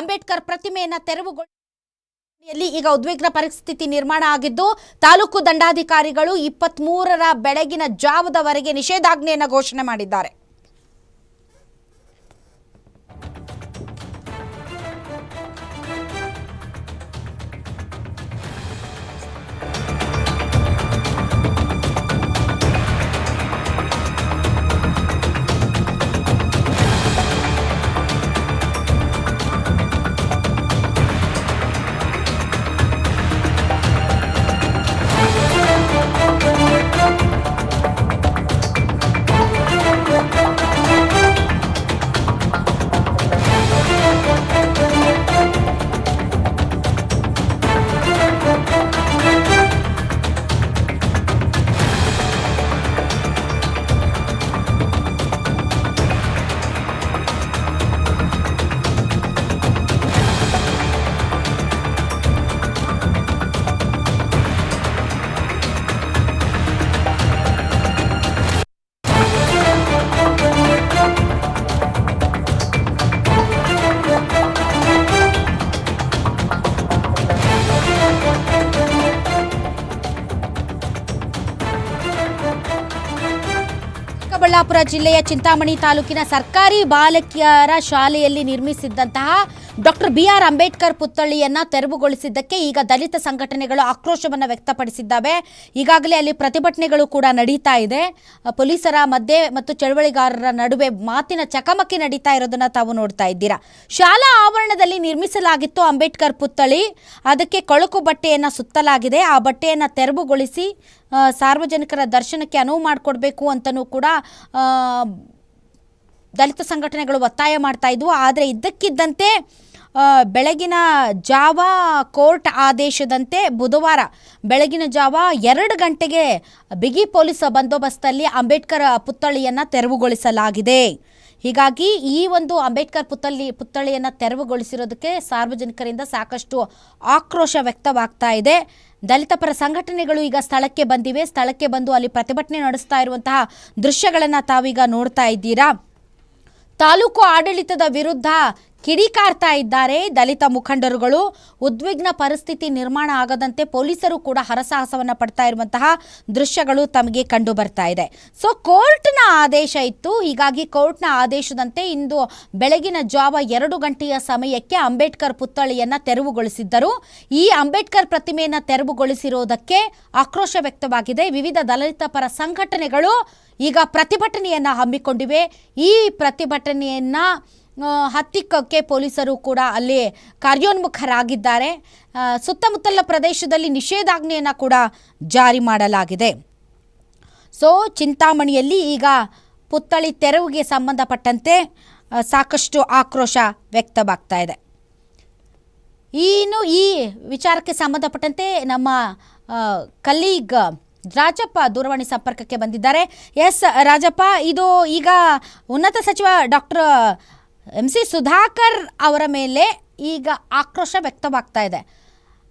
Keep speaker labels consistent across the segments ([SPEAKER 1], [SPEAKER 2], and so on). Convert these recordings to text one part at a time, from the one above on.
[SPEAKER 1] ಅಂಬೇಡ್ಕರ್ ಪ್ರತಿಮೆಯನ್ನು ತೆರವುಗೊಳಿಸಿ ಈಗ ಉದ್ವಿಗ್ನ ಪರಿಸ್ಥಿತಿ ನಿರ್ಮಾಣ ಆಗಿದ್ದು, ತಾಲೂಕು ದಂಡಾಧಿಕಾರಿಗಳು ಇಪ್ಪತ್ತ್ ಮೂರರ ಬೆಳಗಿನ ಜಾವದವರೆಗೆ ನಿಷೇಧಾಜ್ಞೆಯನ್ನು ಘೋಷಣೆ ಮಾಡಿದ್ದಾರೆ. ಜಿಲ್ಲೆಯ ಚಿಂತಾಮಣಿ ತಾಲೂಕಿನ ಸರ್ಕಾರಿ ಬಾಲಕಿಯರ ಶಾಲೆಯಲ್ಲಿ ನಿರ್ಮಿಸಿದ್ದಂತಹ ಡಾಕ್ಟರ್ ಬಿ ಆರ್ ಅಂಬೇಡ್ಕರ್ ಪುತ್ಥಳಿಯನ್ನ ತೆರವುಗೊಳಿಸಿದ್ದಕ್ಕೆ ಈಗ ದಲಿತ ಸಂಘಟನೆಗಳು ಆಕ್ರೋಶವನ್ನು ವ್ಯಕ್ತಪಡಿಸಿದ್ದಾವೆ. ಈಗಾಗಲೇ ಅಲ್ಲಿ ಪ್ರತಿಭಟನೆಗಳು ಕೂಡ ನಡೀತಾ ಇದೆ. ಪೊಲೀಸರ ಮಧ್ಯೆ ಮತ್ತು ಚಳವಳಿಗಾರರ ನಡುವೆ ಮಾತಿನ ಚಕಮಕಿ ನಡೀತಾ ಇರೋದನ್ನ ತಾವು ನೋಡ್ತಾ ಇದ್ದೀರಾ? ಶಾಲಾ ಆವರಣದಲ್ಲಿ ನಿರ್ಮಿಸಲಾಗಿತ್ತು ಅಂಬೇಡ್ಕರ್ ಪುತ್ಥಳಿ. ಅದಕ್ಕೆ ಕೊಳಕು ಬಟ್ಟೆಯನ್ನು ಸುತ್ತಲಾಗಿದೆ. ಆ ಬಟ್ಟೆಯನ್ನು ತೆರವುಗೊಳಿಸಿ ಸಾರ್ವಜನಿಕರ ದರ್ಶನಕ್ಕೆ ಅನುವು ಮಾಡಿಕೊಡ್ಬೇಕು ಅಂತಲೂ ಕೂಡ ದಲಿತ ಸಂಘಟನೆಗಳು ಒತ್ತಾಯ ಮಾಡ್ತಾ ಇದ್ವು. ಆದರೆ ಇದ್ದಕ್ಕಿದ್ದಂತೆ ಬೆಳಗಿನ ಜಾವ ಕೋರ್ಟ್ ಆದೇಶದಂತೆ ಬುಧವಾರ ಬೆಳಗಿನ ಜಾವ ಎರಡು ಗಂಟೆಗೆ ಬಿಗಿ ಪೊಲೀಸ್ ಬಂದೋಬಸ್ತಲ್ಲಿ ಅಂಬೇಡ್ಕರ್ ಪುತ್ಥಳಿಯನ್ನು ತೆರವುಗೊಳಿಸಲಾಗಿದೆ. ಹೀಗಾಗಿ ಈ ಒಂದು ಅಂಬೇಡ್ಕರ್ ಪುತ್ಥಳಿ, ಪುತ್ಥಳಿಯನ್ನು ತೆರವುಗೊಳಿಸಿರೋದಕ್ಕೆ ಸಾರ್ವಜನಿಕರಿಂದ ಸಾಕಷ್ಟು ಆಕ್ರೋಶ ವ್ಯಕ್ತವಾಗ್ತಾ ಇದೆ. ದಲಿತ ಪರ ಸಂಘಟನೆಗಳು ಈಗ ಸ್ಥಳಕ್ಕೆ ಬಂದಿವೆ. ಸ್ಥಳಕ್ಕೆ ಬಂದು ಅಲ್ಲಿ ಪ್ರತಿಭಟನೆ ನಡೆಸ್ತಾ ಇರುವಂತಹ ದೃಶ್ಯಗಳನ್ನು ತಾವೀಗ ನೋಡ್ತಾ ಇದ್ದೀರಾ. ತಾಲೂಕು ಆಡಳಿತದ ವಿರುದ್ಧ ಕಿಡಿಕಾರ್ತಾ ಇದ್ದಾರೆ. ದಲಿತ ಮುಖಂಡರುಗಳು, ಉದ್ವಿಗ್ನ ಪರಿಸ್ಥಿತಿ ನಿರ್ಮಾಣ ಆಗದಂತೆ ಪೊಲೀಸರು ಕೂಡ ಹರಸಾಹಸವನ್ನು ಪಡ್ತಾ ಇರುವಂತಹ ದೃಶ್ಯಗಳು ತಮಗೆ ಕಂಡು ಬರ್ತಾ ಇದೆ. ಸೊ ಕೋರ್ಟ್ನ ಆದೇಶ ಇತ್ತು. ಹೀಗಾಗಿ ಕೋರ್ಟ್ನ ಆದೇಶದಂತೆ ಇಂದು ಬೆಳಗಿನ ಜಾವ ಎರಡು ಗಂಟೆಯ ಸಮಯಕ್ಕೆ ಅಂಬೇಡ್ಕರ್ ಪುತ್ಥಳಿಯನ್ನು ತೆರವುಗೊಳಿಸಿದ್ದರು. ಈ ಅಂಬೇಡ್ಕರ್ ಪ್ರತಿಮೆಯನ್ನು ತೆರವುಗೊಳಿಸಿರುವುದಕ್ಕೆ ಆಕ್ರೋಶ ವ್ಯಕ್ತವಾಗಿದೆ. ವಿವಿಧ ದಲಿತ ಪರ ಸಂಘಟನೆಗಳು ಈಗ ಪ್ರತಿಭಟನೆಯನ್ನು ಹಮ್ಮಿಕೊಂಡಿವೆ. ಈ ಪ್ರತಿಭಟನೆಯನ್ನು ಹತ್ತಿಕ್ಕಕ್ಕೆ ಪೊಲೀಸರು ಕೂಡ ಅಲ್ಲಿ ಕಾರ್ಯೋನ್ಮುಖರಾಗಿದ್ದಾರೆ. ಸುತ್ತಮುತ್ತಲ ಪ್ರದೇಶದಲ್ಲಿ ನಿಷೇಧಾಜ್ಞೆಯನ್ನು ಕೂಡ ಜಾರಿ ಮಾಡಲಾಗಿದೆ. ಸೊ, ಚಿಂತಾಮಣಿಯಲ್ಲಿ ಈಗ ಪುತ್ಥಳಿ ತೆರವಿಗೆ ಸಂಬಂಧಪಟ್ಟಂತೆ ಸಾಕಷ್ಟು ಆಕ್ರೋಶ ವ್ಯಕ್ತವಾಗ್ತಾ ಇದೆ. ಇನ್ನು ಈ ವಿಚಾರಕ್ಕೆ ಸಂಬಂಧಪಟ್ಟಂತೆ ನಮ್ಮ ಕಲೀಗ್ ರಾಜಪ್ಪ ದೂರವಾಣಿ ಸಂಪರ್ಕಕ್ಕೆ ಬಂದಿದ್ದಾರೆ. ಎಸ್, ರಾಜಪ್ಪ, ಇದು ಈಗ ಉನ್ನತ ಸಚಿವ ಡಾಕ್ಟರ್ ಎಂ ಸಿ ಸುಧಾಕರ್ ಅವರ ಮೇಲೆ ಈಗ ಆಕ್ರೋಶ ವ್ಯಕ್ತವಾಗ್ತಾ ಇದೆ.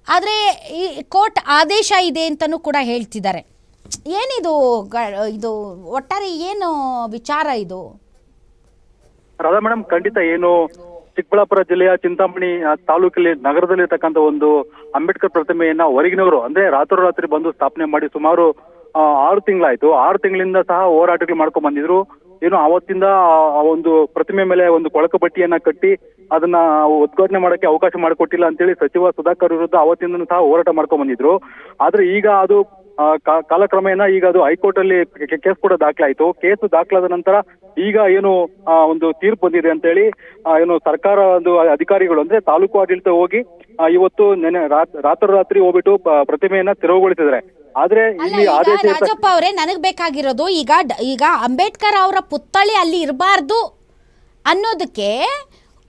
[SPEAKER 1] ಆದರೆ ಈ ಕೋರ್ಟ್ ಆದೇಶ ಇದೆ ಅಂತಲೂ ಕೂಡ ಹೇಳ್ತಿದ್ದಾರೆ. ಏನಿದು ಇದು ಒಟ್ಟಾರೆ ಏನು ವಿಚಾರ ಇದು?
[SPEAKER 2] ರಾಧಾ ಮೇಡಮ್ ಖಂಡಿತ ಏನು ಚಿಕ್ಕಬಳ್ಳಾಪುರ ಜಿಲ್ಲೆಯ ಚಿಂತಾಮಣಿ ತಾಲೂಕಲ್ಲಿ ನಗರದಲ್ಲಿ ನಗರದಲ್ಲಿರ್ತಕ್ಕಂಥ ಒಂದು ಅಂಬೇಡ್ಕರ್ ಪ್ರತಿಮೆಯನ್ನ ಹೊರಗಿನವರು, ಅಂದ್ರೆ ರಾತ್ರೋರಾತ್ರಿ ಬಂದು ಸ್ಥಾಪನೆ ಮಾಡಿ ಸುಮಾರು ಆರು ತಿಂಗಳಾಯ್ತು. ಆರು ತಿಂಗಳಿಂದ ಸಹ ಹೋರಾಟಗಳು ಮಾಡ್ಕೊಂಡ್ ಬಂದಿದ್ರು. ಏನು ಅವತ್ತಿಂದ ಒಂದು ಪ್ರತಿಮೆ ಮೇಲೆ ಒಂದು ಕೊಳಕು ಬಟ್ಟಿಯನ್ನ ಕಟ್ಟಿ ಅದನ್ನ ಉದ್ಘಾಟನೆ ಮಾಡಕ್ಕೆ ಅವಕಾಶ ಮಾಡಿಕೊಟ್ಟಿಲ್ಲ ಅಂತೇಳಿ ಸಚಿವ ಸುಧಾಕರ್ ವಿರುದ್ಧ ಅವತ್ತಿಂದನೂ ಸಹ ಹೋರಾಟ ಮಾಡ್ಕೊಂಡ್ ಬಂದಿದ್ರು. ಆದ್ರೆ ಈಗ ಅದು ಕಾಲಕ್ರಮೇಣ ಈಗ ಅದು ಹೈಕೋರ್ಟ್ ಅಲ್ಲಿ ಕೇಸ್ ಕೂಡ ದಾಖಲಾಯಿತು. ಕೇಸ್ ದಾಖಲಾದ ನಂತರ ಈಗ ಏನು ಒಂದು ತೀರ್ಪು ಬಂದಿದೆ ಅಂತೇಳಿ ಹೇಳಿ ಏನು ಸರ್ಕಾರ ಒಂದು ಅಧಿಕಾರಿಗಳು ಅಂದ್ರೆ ತಾಲೂಕು ಆಡಳಿತ ಹೋಗಿ ಇವತ್ತು ನೆನೆ, ರಾತ್- ರಾತ್ರೋರಾತ್ರಿ ಹೋಗ್ಬಿಟ್ಟು ಪ್ರತಿಮೆಯನ್ನ ತೆರವುಗೊಳಿಸಿದ್ದಾರೆ. ಆದ್ರೆ ಇಲ್ಲಿ ಆದೇಶ
[SPEAKER 1] ರಾಜಪ್ಪ ಅವರೇ ನನಗೆ ಬೇಕಾಗಿರೋದು ಈಗ ಡ- ಈಗ ಅಂಬೇಡ್ಕರ್ ಅವರ ಪುತ್ಥಳಿ ಅಲ್ಲಿ ಇರಬಾರ್ದು ಅನ್ನೋದಕ್ಕೆ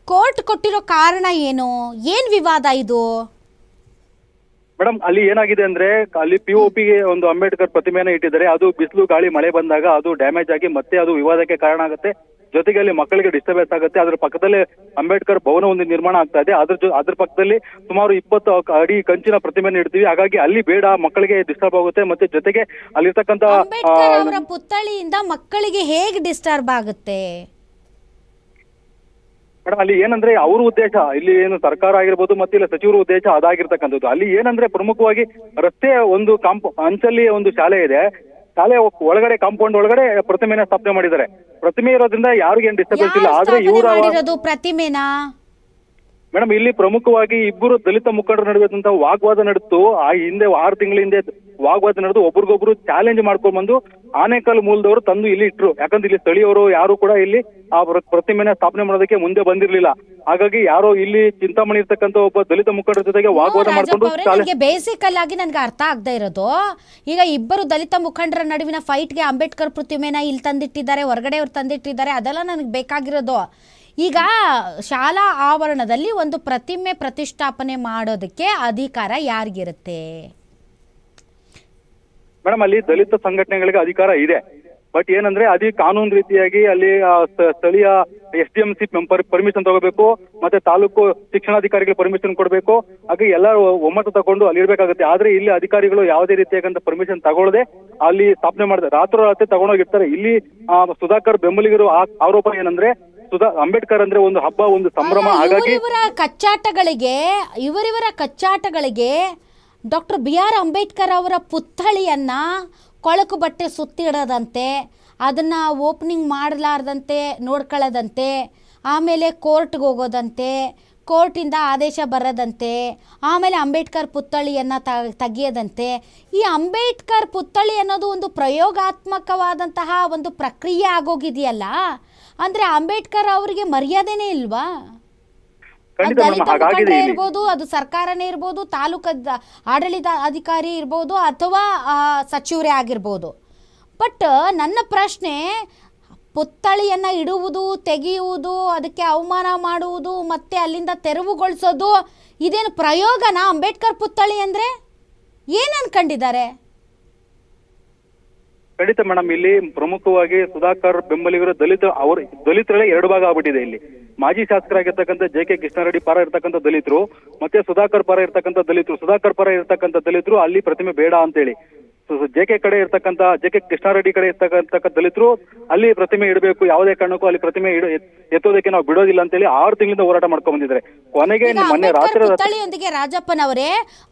[SPEAKER 1] ಕೋರ್ಟ್ ಕೊಟ್ಟಿರೋ ಕಾರಣ ಏನು? ಏನ್ ವಿವಾದ ಇದು?
[SPEAKER 2] ಮೇಡಮ್ ಅಲ್ಲಿ ಏನಾಗಿದೆ ಅಂದ್ರೆ ಅಲ್ಲಿ ಪಿ ಗೆ ಒಂದು ಅಂಬೇಡ್ಕರ್ ಪ್ರತಿಮೆಯನ್ನ ಇಟ್ಟಿದ್ದಾರೆ. ಅದು ಬಿಸಿಲು ಗಾಳಿ ಮಳೆ ಬಂದಾಗ ಅದು ಡ್ಯಾಮೇಜ್ ಆಗಿ ಮತ್ತೆ ಅದು ವಿವಾದಕ್ಕೆ ಕಾರಣ ಆಗುತ್ತೆ. ಜೊತೆಗೆ ಅಲ್ಲಿ ಮಕ್ಕಳಿಗೆ ಡಿಸ್ಟರ್ಬೆನ್ಸ್ ಆಗುತ್ತೆ. ಅದ್ರ ಪಕ್ಕದಲ್ಲೇ ಅಂಬೇಡ್ಕರ್ ಭವನ ಒಂದು ನಿರ್ಮಾಣ ಆಗ್ತಾ ಇದೆ. ಅದ್ರ ಅದ್ರ ಪಕ್ಕದಲ್ಲಿ ಸುಮಾರು ಇಪ್ಪತ್ತು ಅಡಿ ಕಂಚಿನ ಪ್ರತಿಮೆಯನ್ನು ಇಡ್ತೀವಿ ಹಾಗಾಗಿ ಅಲ್ಲಿ ಬೇಡ ಮಕ್ಕಳಿಗೆ ಡಿಸ್ಟರ್ಬ್ ಆಗುತ್ತೆ ಮತ್ತೆ ಜೊತೆಗೆ
[SPEAKER 1] ಅಲ್ಲಿರ್ತಕ್ಕಂತ ಪುತ್ಥಳಿಯಿಂದ ಮಕ್ಕಳಿಗೆ ಹೇಗೆ ಡಿಸ್ಟರ್ಬ್ ಆಗುತ್ತೆ?
[SPEAKER 2] ಮೇಡಮ್ ಅಲ್ಲಿ ಏನಂದ್ರೆ ಅವ್ರ ಉದ್ದೇಶ ಇಲ್ಲಿ ಏನು ಸರ್ಕಾರ ಆಗಿರ್ಬೋದು ಮತ್ತೆ ಇಲ್ಲ ಸಚಿವರ ಉದ್ದೇಶ ಅದಾಗಿರ್ತಕ್ಕಂಥದ್ದು. ಅಲ್ಲಿ ಏನಂದ್ರೆ ಪ್ರಮುಖವಾಗಿ ರಸ್ತೆ ಒಂದು ಕಾಂಪ ಅಂಚಲ್ಲಿ ಒಂದು ಶಾಲೆ ಇದೆ. ಶಾಲೆ ಒಳಗಡೆ ಕಾಂಪೌಂಡ್ ಒಳಗಡೆ ಪ್ರತಿಮೆನ ಸ್ಥಾಪನೆ ಮಾಡಿದ್ದಾರೆ. ಪ್ರತಿಮೆ ಇರೋದ್ರಿಂದ ಯಾರಿಗೇನು ಏನ್ ಡಿಸ್ಟರ್ಬೆನ್ಸ್ ಇಲ್ಲ. ಆದ್ರೆ ಇವರ
[SPEAKER 1] ಮಾಡಿರೋದು ಪ್ರತಿಮೆನಾ?
[SPEAKER 2] ಮೇಡಮ್ ಇಲ್ಲಿ ಪ್ರಮುಖವಾಗಿ ಇಬ್ಬರು ದಲಿತ ಮುಖಂಡರ ನಡುವೆ ವಾಗ್ವಾದ ನಡೆದು ಆ ಹಿಂದೆ ಆರು ತಿಂಗಳ ಹಿಂದೆ ವಾಗ್ವಾದ ನಡೆದು ಒಬ್ರಿಗೊಬ್ರು ಚಾಲೆಂಜ್ ಮಾಡ್ಕೊಂಡ್ ಬಂದು ಆನೇಕಲ್ ಮೂಲದವರು ತಂದು ಇಲ್ಲಿ ಇಟ್ರು. ಯಾಕಂದ್ರೆ ಇಲ್ಲಿ ಸ್ಥಳೀಯವರು ಯಾರು ಕೂಡ ಇಲ್ಲಿ ಆ ಪ್ರ- ಪ್ರತಿಮೆನ ಸ್ಥಾಪನೆ ಮಾಡೋದಕ್ಕೆ ಮುಂದೆ ಬಂದಿರ್ಲಿಲ್ಲ. ಹಾಗಾಗಿ ಯಾರೋ ಇಲ್ಲಿ ಚಿಂತಾಮಣಿ ಇರ್ತಕ್ಕಂಥ ಒಬ್ಬ ದಲಿತ ಮುಖಂಡರ ಜೊತೆಗೆ ವಾಗ್ವಾದ ಮಾಡ್ಕೊಂಡು
[SPEAKER 1] ಬೇಸಿಕಲ್ ಆಗಿ ನನ್ಗೆ ಅರ್ಥ ಆಗದೆ ಇರೋದು. ಈಗ ಇಬ್ಬರು ದಲಿತ ಮುಖಂಡರ ನಡುವಿನ ಫೈಟ್ಗೆ ಅಂಬೇಡ್ಕರ್ ಪ್ರತಿಮೆನ ಇಲ್ಲಿ ತಂದಿಟ್ಟಿದ್ದಾರೆ ಹೊರಗಡೆ ಅವ್ರು ತಂದಿಟ್ಟಿದ್ದಾರೆ ಅದೆಲ್ಲ ನನಗೆ ಬೇಕಾಗಿರೋದು. ಈಗ ಶಾಲಾ ಆವರಣದಲ್ಲಿ ಒಂದು ಪ್ರತಿಮೆ ಪ್ರತಿಷ್ಠಾಪನೆ ಮಾಡೋದಕ್ಕೆ ಅಧಿಕಾರ ಯಾರಿಗಿರುತ್ತೆ?
[SPEAKER 2] ಮೇಡಮ್ ಅಲ್ಲಿ ದಲಿತ ಸಂಘಟನೆಗಳಿಗೆ ಅಧಿಕಾರ ಇದೆ. ಬಟ್ ಏನಂದ್ರೆ ಅದೇ ಕಾನೂನು ರೀತಿಯಾಗಿ ಅಲ್ಲಿ ಸ್ಥಳೀಯ S D M C permission ತಗೋಬೇಕು ಮತ್ತೆ ತಾಲೂಕು ಶಿಕ್ಷಣಾಧಿಕಾರಿಗಳಿಗೆ ಪರ್ಮಿಷನ್ ಕೊಡಬೇಕು. ಹಾಗೆ ಎಲ್ಲ ಒಮ್ಮತ ತಗೊಂಡು ಅಲ್ಲಿ ಇರ್ಬೇಕಾಗುತ್ತೆ. ಆದ್ರೆ ಇಲ್ಲಿ ಅಧಿಕಾರಿಗಳು ಯಾವುದೇ ರೀತಿಯಾಗಂತ ಪರ್ಮಿಷನ್ ತಗೊಳ್ಳದೆ ಅಲ್ಲಿ ಸ್ಥಾಪನೆ ಮಾಡಿದ್ರೆ ರಾತ್ರೋರಾತ್ರಿ ತಗೊಂಡೋಗಿರ್ತಾರೆ. ಇಲ್ಲಿ ಸುಧಾಕರ್ ಬೆಂಬಲಿಗರು ಆರೋಪ ಏನಂದ್ರೆ ಸುಧಾ ಅಂಬೇಡ್ಕರ್ ಅಂದ್ರೆ ಒಂದು ಹಬ್ಬ ಒಂದು ಸಂಭ್ರಮ. ಹಾಗಾಗಿ
[SPEAKER 1] ಇವರ ಕಚ್ಚಾಟಗಳಿಗೆ ಇವರಿವರ ಕಚ್ಚಾಟಗಳಿಗೆ ಡಾಕ್ಟರ್ ಬಿ ಆರ್ ಅಂಬೇಡ್ಕರ್ ಅವರ ಪುತ್ಥಳಿಯನ್ನು ಕೊಳಕು ಬಟ್ಟೆ ಸುತ್ತಿಡದಂತೆ, ಅದನ್ನು ಓಪನಿಂಗ್ ಮಾಡಲಾರ್ದಂತೆ ನೋಡ್ಕೊಳ್ಳೋದಂತೆ ಆಮೇಲೆ ಕೋರ್ಟ್ಗೆ ಹೋಗೋದಂತೆ, ಕೋರ್ಟಿಂದ ಆದೇಶ ಬರದಂತೆ, ಆಮೇಲೆ ಅಂಬೇಡ್ಕರ್ ಪುತ್ಥಳಿಯನ್ನು ತ, ತೆಗೆಯದಂತೆ. ಈ ಅಂಬೇಡ್ಕರ್ ಪುತ್ಥಳಿ ಅನ್ನೋದು ಒಂದು ಪ್ರಯೋಗಾತ್ಮಕವಾದಂತಹ ಒಂದು ಪ್ರಕ್ರಿಯೆ ಆಗೋಗಿದೆಯಲ್ಲ, ಅಂದರೆ ಅಂಬೇಡ್ಕರ್ ಅವರಿಗೆ ಮರ್ಯಾದೆನೇ ಇಲ್ವಾ? ದಲಿತ ಇರ್ಬೋದು ಅದು ಸರ್ಕಾರನೇ ಇರ್ಬೋದು ತಾಲೂಕ ಆಡಳಿತ ಅಧಿಕಾರಿ ಇರ್ಬೋದು ಅಥವಾ ಸಚಿವರೇ ಆಗಿರ್ಬೋದು. ಬಟ್ ನನ್ನ ಪ್ರಶ್ನೆ ಪುತ್ಥಳಿಯನ್ನು ಇಡುವುದು ತೆಗೆಯುವುದು ಅದಕ್ಕೆ ಅವಮಾನ ಮಾಡುವುದು ಮತ್ತೆ ಅಲ್ಲಿಂದ ತೆರವುಗೊಳಿಸೋದು ಇದೇನು ಪ್ರಯೋಗನಾ ಅಂಬೇಡ್ಕರ್ ಪುತ್ಥಳಿ ಅಂದ್ರೆ? ಏನು ಅನ್ಕೊಂಡಿದ್ದಾರೆ?
[SPEAKER 2] ಖಂಡಿತ ಮೇಡಮ್, ಇಲ್ಲಿ ಪ್ರಮುಖವಾಗಿ ಸುಧಾಕರ್ ಬೆಂಬಲಿಗರು ದಲಿತ ಅವರು, ದಲಿತರಲ್ಲೇ ಎರಡು ಭಾಗ ಆಗ್ಬಿಟ್ಟಿದೆ ಇಲ್ಲಿ. ಮಾಜಿ ಶಾಸಕರಾಗಿರ್ತಕ್ಕಂಥ ಜೆ ಕೆ ಕೃಷ್ಣಾರೆಡ್ಡಿ ಪರ ಇರ್ತಕ್ಕಂಥ ದಲಿತರು, ಮತ್ತೆ ಸುಧಾಕರ್ ಪರ ಇರ್ತಕ್ಕಂಥ ದಲಿತರು. ಸುಧಾಕರ್ ಪರ ಇರ್ತಕ್ಕಂಥ ದಲಿತರು ಅಲ್ಲಿ ಪ್ರತಿಮೆ ಬೇಡ ಅಂತೇಳಿ. ಜೆ ಕೆ ಕಡೆ ಇರ್ತಕ್ಕಂತ ಜೆ ಕೆ ಕೃಷ್ಣಾರೆಡ್ಡಿ ಕಡೆ ಇರ್ತಕ್ಕಂತ ದಲಿತರು ಅಲ್ಲಿ ಪ್ರತಿಮೆ ಇಡಬೇಕು. ಯಾವುದೇ ಕಾರಣಕ್ಕೂ ಅಲ್ಲಿ ಪ್ರತಿಮೆ ಎತ್ತೋದಕ್ಕೆ ನಾವು ಬಿಡೋದಿಲ್ಲ ಅಂತ ಹೇಳಿ ಆರು ತಿಂಗಳಿಂದ ಹೋರಾಟ ಮಾಡ್ಕೊಂಡ್ ಬಂದಿದ್ರೆ ಕೊನೆಗೆ ಮೊನ್ನೆ
[SPEAKER 1] ಅಂಬೇಡ್ಕರ್
[SPEAKER 2] ರಾತ್ರಿ ರಾತ್ರಿ
[SPEAKER 1] ಪುತ್ಥಳಿಯೊಂದಿಗೆ ರಾಜಪ್ಪನವರೇ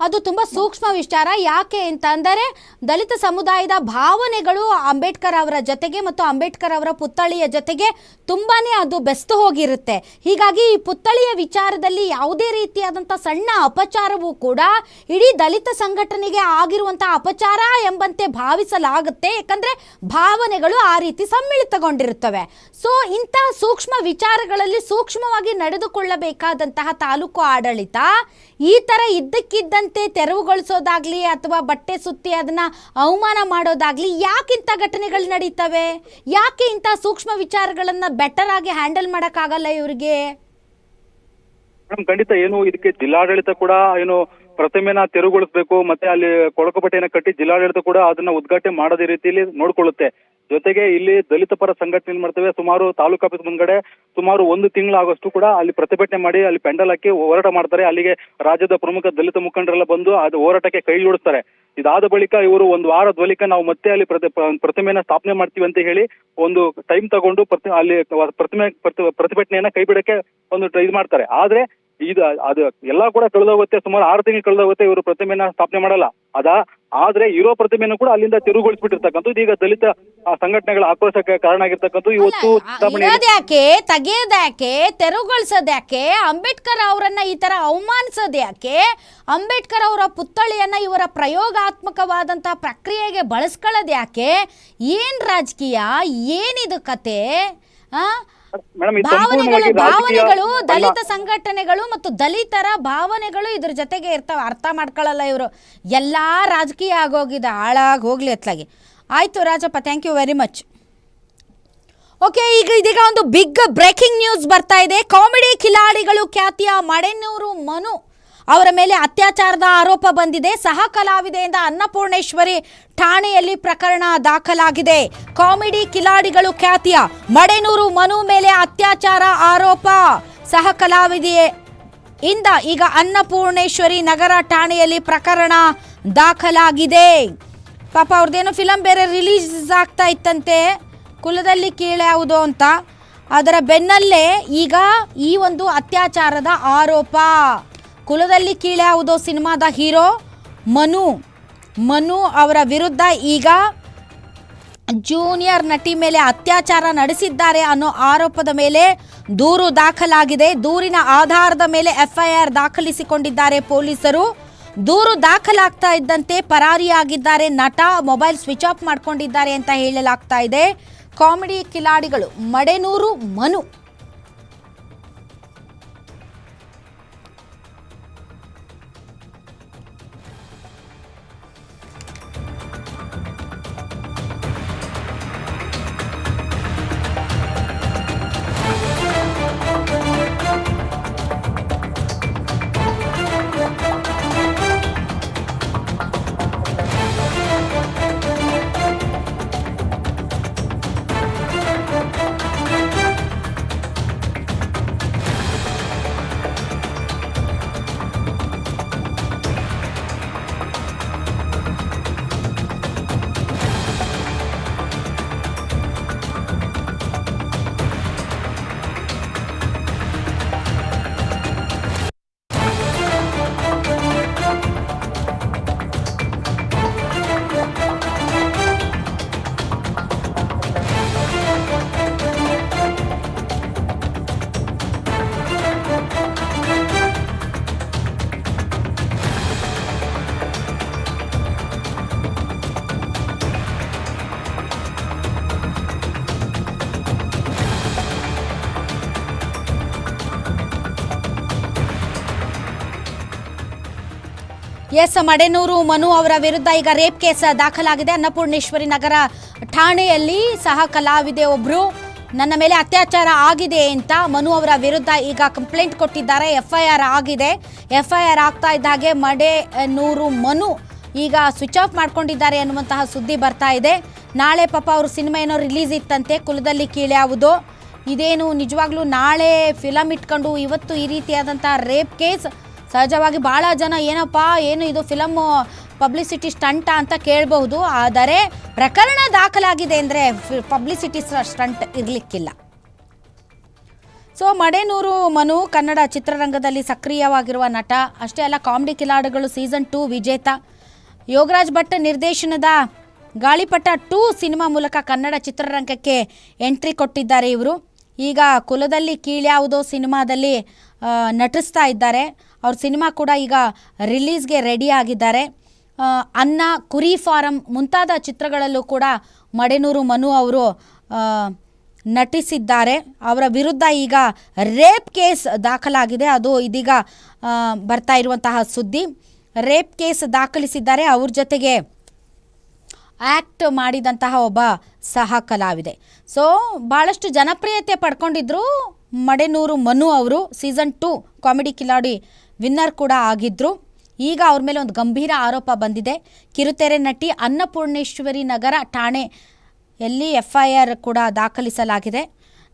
[SPEAKER 1] ಅದು ತುಂಬಾ ಸೂಕ್ಷ್ಮ ವಿಚಾರ. ಯಾಕೆ ಅಂತ ಅಂದರೆ ದಲಿತ ಸಮುದಾಯದ ಭಾವನೆಗಳು ಅಂಬೇಡ್ಕರ್ ಅವರ ಜೊತೆಗೆ ಮತ್ತು ಅಂಬೇಡ್ಕರ್ ಅವರ ಪುತ್ಥಳಿಯ ಜೊತೆಗೆ ತುಂಬಾನೇ ಅದು ಬೆಸ್ತು ಹೋಗಿರುತ್ತೆ. ಹೀಗಾಗಿ ಈ ಪುತ್ಥಳಿಯ ವಿಚಾರದಲ್ಲಿ ಯಾವುದೇ ರೀತಿಯಾದಂತಹ ಸಣ್ಣ ಅಪಚಾರವೂ ಕೂಡ ಇಡೀ ದಲಿತ ಸಂಘಟನೆಗೆ ಆಗಿರುವಂತಹ ಅಪಚಾರ ಎಂಬಂತೆ ಭಾವಿಸಲಾಗುತ್ತೆ ಯಾಕಂದರೆ ಭಾವನೆಗಳು ಆ ರೀತಿ ಸಮ್ಮಿಳಿತಗೊಂಡಿರುತ್ತವೆ. ಸೊ ಇಂತಹ ಸೂಕ್ಷ್ಮ ವಿಚಾರಗಳಲ್ಲಿ ಸೂಕ್ಷ್ಮವಾಗಿ ನಡೆದುಕೊಳ್ಳಬೇಕಾದಂತಹ ತಾಲೂಕು ಆಡಳಿತ, ಈ ಥರ ಇದ್ದಕ್ಕಿದ್ದಂತೆ ತೆರವುಗೊಳಿಸೋದಾಗ್ಲಿ ಅಥವಾ ಬಟ್ಟೆ ಸುತ್ತಿ ಅದನ್ನ ಅವಮಾನ ಮಾಡೋದಾಗ್ಲಿ ಯಾಕೆ ಇಂಥ ಘಟನೆಗಳು ನಡೀತವೆ? ಯಾಕೆ ಇಂಥ ಸೂಕ್ಷ್ಮ ವಿಚಾರಗಳನ್ನು ಬೆಟರ್ ಆಗಿ ಹ್ಯಾಂಡಲ್ ಮಾಡೋಕ್ಕಾಗಲ್ಲ ಇವರಿಗೆ?
[SPEAKER 2] ಖಂಡಿತ ಏನು ಇದಕ್ಕೆ ಜಿಲ್ಲಾಡಳಿತ ಕೂಡ ಏನು ಪ್ರತಿಮೆನ ತೆರವುಗೊಳಿಸಬೇಕು ಮತ್ತೆ ಅಲ್ಲಿ ಕೊಳಕುಪಟ್ಟೆಯನ್ನ ಕಟ್ಟಿ ಜಿಲ್ಲಾಡಳಿತ ಕೂಡ ಅದನ್ನ ಉದ್ಘಾಟನೆ ಮಾಡದೇ ರೀತಿಯಲ್ಲಿ ನೋಡ್ಕೊಳ್ಳುತ್ತೆ. ಜೊತೆಗೆ ಇಲ್ಲಿ ದಲಿತ ಪರ ಸಂಘಟನೆ ಮಾಡ್ತೇವೆ, ಸುಮಾರು ತಾಲೂಕು ಆಫೀಸ್ ಮುಂದ್ಗಡೆ ಸುಮಾರು ಒಂದು ತಿಂಗಳಾಗಷ್ಟು ಕೂಡ ಅಲ್ಲಿ ಪ್ರತಿಭಟನೆ ಮಾಡಿ ಅಲ್ಲಿ ಪೆಂಡಲ್ ಹಾಕಿ ಹೋರಾಟ ಮಾಡ್ತಾರೆ. ಅಲ್ಲಿಗೆ ರಾಜ್ಯದ ಪ್ರಮುಖ ದಲಿತ ಮುಖಂಡರೆಲ್ಲ ಬಂದು ಅದು ಹೋರಾಟಕ್ಕೆ ಕೈ ಜೋಡಿಸ್ತಾರೆ. ಇದಾದ ಬಳಿಕ ಇವರು ಒಂದು ವಾರದ ಬಳಿಕ ನಾವು ಮತ್ತೆ ಅಲ್ಲಿ ಪ್ರತಿ ಪ್ರತಿಮೆನ ಸ್ಥಾಪನೆ ಮಾಡ್ತೀವಿ ಅಂತ ಹೇಳಿ ಒಂದು ಟೈಮ್ ತಗೊಂಡು ಪ್ರತಿ, ಅಲ್ಲಿ ಪ್ರತಿಮೆ ಪ್ರತಿ- ಪ್ರತಿಭಟನೆಯನ್ನ ಕೈ ಬಿಡಕ್ಕೆ ಒಂದು ಇದು ಮಾಡ್ತಾರೆ. ಆದ್ರೆ ಇದು ಅದು ಎಲ್ಲಾ ಕೂಡ ಕಳೆದೋಗುತ್ತೆ ಸುಮಾರು ಆರು ತಿಂಗಳು ಕಳೆದೋಗುತ್ತೆ ಇವರು ಪ್ರತಿಮೆನ ಸ್ಥಾಪನೆ ಮಾಡಲ್ಲ. ಅದ ಆದ್ರೆ ಇರೋ ಪ್ರತಿಮೆಯನ್ನು ಕೂಡ ಅಲ್ಲಿಂದ ತಿರುಗುಗೊಳಿಸ್ಬಿಟ್ಟಿರ್ತಕ್ಕಂಥದ್ದು ಈಗ ದಲಿತ ಸಂಘಟನೆಗಳ ಆಕ್ರೋಶಕ್ಕೆ ಕಾರಣ ಆಗಿರ್ತಕ್ಕಂಥದ್ದು. ಇವತ್ತು
[SPEAKER 1] ಯಾಕೆ ತೆಗೆಯೋದ್ಯಾಕೆ ತೆರವುಗೊಳಿಸೋದ್ಯಾಕೆ ಅಂಬೇಡ್ಕರ್ ಅವರನ್ನ ಈ ತರ ಅವಮಾನಿಸೋದ್ ಯಾಕೆ ಅಂಬೇಡ್ಕರ್ ಅವರ ಪುತ್ಥಳಿಯನ್ನ ಇವರ ಪ್ರಯೋಗಾತ್ಮಕವಾದಂತಹ ಪ್ರಕ್ರಿಯೆಗೆ ಬಳಸ್ಕೊಳ್ಳೋದ್ಯಾಕೆ ಏನ್ ರಾಜಕೀಯ ಏನಿದು ಕತೆ ಆ?
[SPEAKER 2] ಮೇಡಮ್ ಇದು
[SPEAKER 1] ಭಾವನೆಗಳು
[SPEAKER 2] ಸಂಪೂರ್ಣವಾಗಿ
[SPEAKER 1] ಭಾವನೆಗಳು. ದಲಿತ ಸಂಘಟನೆಗಳು ಮತ್ತು ದಲಿತರ ಭಾವನೆಗಳು ಇದ್ರ ಜೊತೆಗೆ ಇರ್ತಾವ. ಅರ್ಥ ಮಾಡ್ಕೊಳ್ಳಲ್ಲ ಇವರು. ಎಲ್ಲಾ ರಾಜಕೀಯ ಆಗೋಗಿದೆ ಹಾಳಾಗಿ ಹೋಗ್ಲಿ ಅತ್ಲಾಗಿ. ಆಯ್ತು Rajappa thank you very much okay ಈಗ ಇದೀಗ ಒಂದು ಬಿಗ್ ಬ್ರೇಕಿಂಗ್ ನ್ಯೂಸ್ ಬರ್ತಾ ಇದೆ. ಕಾಮಿಡಿ ಕಿಲಾಡಿಗಳು ಖ್ಯಾತಿಯ ಮಡೆನೂರು ಮನು. ಅವರ ಮೇಲೆ ಅತ್ಯಾಚಾರದ ಆರೋಪ ಬಂದಿದೆ. ಸಹ ಕಲಾವಿದೆಯಿಂದ ಅನ್ನಪೂರ್ಣೇಶ್ವರಿ ಠಾಣೆಯಲ್ಲಿ ಪ್ರಕರಣ ದಾಖಲಾಗಿದೆ. ಕಾಮಿಡಿ ಕಿಲಾಡಿಗಳು ಖ್ಯಾತಿಯ ಮಡೆನೂರು ಮನು ಮೇಲೆ ಅತ್ಯಾಚಾರ ಆರೋಪ. ಸಹ ಕಲಾವಿದೆಯೇ ಇಂದ ಈಗ ಅನ್ನಪೂರ್ಣೇಶ್ವರಿ ನಗರ ಠಾಣೆಯಲ್ಲಿ ಪ್ರಕರಣ ದಾಖಲಾಗಿದೆ. ಪಾಪ ಅವ್ರದ್ದೇನೋ ಫಿಲಂ ಬೇರೆ ರಿಲೀಸ್ ಆಗ್ತಾ ಇತ್ತಂತೆ. ಕುಲದಲ್ಲಿ ಕೀಳ್ಯಾವುದು ಅಂತ. ಅದರ ಬೆನ್ನಲ್ಲೇ ಈಗ ಈ ಒಂದು ಅತ್ಯಾಚಾರದ ಆರೋಪ. ಕುಲದಲ್ಲಿ ಕೀಳ್ಯಾವುದೋ ಸಿನಿಮಾದ ಹೀರೋ ಮನು. ಮನು ಅವರ ವಿರುದ್ಧ ಈಗ ಜೂನಿಯರ್ ನಟಿ ಮೇಲೆ ಅತ್ಯಾಚಾರ ನಡೆಸಿದ್ದಾರೆ ಅನ್ನೋ ಆರೋಪದ ಮೇಲೆ ದೂರು ದಾಖಲಾಗಿದೆ. ದೂರಿನ ಆಧಾರದ ಮೇಲೆ ಎಫ್ಐಆರ್ ದಾಖಲಿಸಿಕೊಂಡಿದ್ದಾರೆ ಪೊಲೀಸರು. ದೂರು ದಾಖಲಾಗ್ತಾ ಇದ್ದಂತೆ ಪರಾರಿಯಾಗಿದ್ದಾರೆ. ನಟ ಮೊಬೈಲ್ ಸ್ವಿಚ್ ಆಫ್ ಮಾಡ್ಕೊಂಡಿದ್ದಾರೆ ಅಂತ ಹೇಳಲಾಗ್ತಾ ಇದೆ. ಕಾಮಿಡಿ ಕಿಲಾಡಿಗಳು ಮಡೆನೂರು ಮನು. ಎಸ್ ಮಡೆನೂರು ಮನು ಅವರ ವಿರುದ್ಧ ಈಗ ರೇಪ್ ಕೇಸ್ ದಾಖಲಾಗಿದೆ. ಅನ್ನಪೂರ್ಣೇಶ್ವರಿ ನಗರ ಠಾಣೆಯಲ್ಲಿ ಸಹ ಕಲಾವಿದೆ ಒಬ್ರು. ನನ್ನ ಮೇಲೆ ಅತ್ಯಾಚಾರ ಆಗಿದೆ ಅಂತ ಮನು ಅವರ ವಿರುದ್ಧ ಈಗ ಕಂಪ್ಲೇಂಟ್ ಕೊಟ್ಟಿದ್ದಾರೆ. ಎಫ್ಐಆರ್ ಆಗಿದೆ. ಎಫ್ಐಆರ್ ಆಗ್ತಾ ಇದ್ದ ಹಾಗೆ ಮಡೆನೂರು ಮನು ಈಗ ಸ್ವಿಚ್ ಆಫ್ ಮಾಡ್ಕೊಂಡಿದ್ದಾರೆ ಅನ್ನುವಂತಹ ಸುದ್ದಿ ಬರ್ತಾ ಇದೆ. ನಾಳೆ ಪಾಪ ಅವರು ಸಿನಿಮಾ ಏನೋ ರಿಲೀಸ್ ಇತ್ತಂತೆ. ಕುಲದಲ್ಲಿ ಕೀಳ್ಯಾವುದು ಇದೇನು ನಿಜವಾಗ್ಲೂ ನಾಳೆ ಫಿಲಮ್ ಇಟ್ಕೊಂಡು ಇವತ್ತು ಈ ರೀತಿಯಾದಂತಹ ರೇಪ್ ಕೇಸ್ ಸಹಜವಾಗಿ ಭಾಳ ಜನ ಏನಪ್ಪ, ಏನು ಇದು ಫಿಲಮ್ ಪಬ್ಲಿಸಿಟಿ ಸ್ಟಂಟ ಅಂತ ಕೇಳಬಹುದು, ಆದರೆ ಪ್ರಕರಣ ದಾಖಲಾಗಿದೆ ಅಂದರೆ ಪಬ್ಲಿಸಿಟಿ ಸ್ಟಂಟ್ ಇರಲಿಕ್ಕಿಲ್ಲ. ಸೊ ಮಡೇನೂರು ಮನು ಕನ್ನಡ ಚಿತ್ರರಂಗದಲ್ಲಿ ಸಕ್ರಿಯವಾಗಿರುವ ನಟ, ಅಷ್ಟೇ ಅಲ್ಲ ಕಾಮಿಡಿ ಕಿಲಾಡಿಗಳು ಸೀಸನ್ ಟೂ ವಿಜೇತ. ಯೋಗರಾಜ್ ಭಟ್ ನಿರ್ದೇಶನದ ಗಾಳಿಪಟ ಟೂ ಸಿನಿಮಾ ಮೂಲಕ ಕನ್ನಡ ಚಿತ್ರರಂಗಕ್ಕೆ ಎಂಟ್ರಿ ಕೊಟ್ಟಿದ್ದಾರೆ ಇವರು. ಈಗ ಕುಲದಲ್ಲಿ ಕೀಳ್ಯಾವುದೋ ಸಿನಿಮಾದಲ್ಲಿ ನಟಿಸ್ತಾ ಇದ್ದಾರೆ. ಅವ್ರ ಸಿನಿಮಾ ಕೂಡ ಈಗ ರಿಲೀಸ್ಗೆ ರೆಡಿ ಆಗಿದ್ದಾರೆ. ಅನ್ನ, ಕುರಿ ಫಾರಂ ಮುಂತಾದ ಚಿತ್ರಗಳಲ್ಲೂ ಕೂಡ ಮಡೆನೂರು ಮನು ಅವರು ನಟಿಸಿದ್ದಾರೆ. ಅವರ ವಿರುದ್ಧ ಈಗ ರೇಪ್ ಕೇಸ್ ದಾಖಲಾಗಿದೆ. ಅದು ಇದೀಗ ಬರ್ತಾ ಇರುವಂತಹ ಸುದ್ದಿ. ರೇಪ್ ಕೇಸ್ ದಾಖಲಿಸಿದ್ದಾರೆ. ಅವ್ರ ಜೊತೆಗೆ ಆ್ಯಕ್ಟ್ ಮಾಡಿದಂತಹ ಒಬ್ಬ ಸಹ ಕಲಾವಿದೆ. ಸೊ ಭಾಳಷ್ಟು ಜನಪ್ರಿಯತೆ ಪಡ್ಕೊಂಡಿದ್ರು ಮಡೆನೂರು ಮನು ಅವರು. Season two comedy Khiladi winner ಕೂಡ ಆಗಿದ್ದರು ಈಗ ಅವ್ರ ಮೇಲೆ ಒಂದು ಗಂಭೀರ ಆರೋಪ ಬಂದಿದೆ. ಕಿರುತೆರೆ ನಟಿ ಅನ್ನಪೂರ್ಣೇಶ್ವರಿ ನಗರ ಠಾಣೆ ಎಲ್ಲಿ ಎಫ್ ಐ ಆರ್ ಕೂಡ ದಾಖಲಿಸಲಾಗಿದೆ.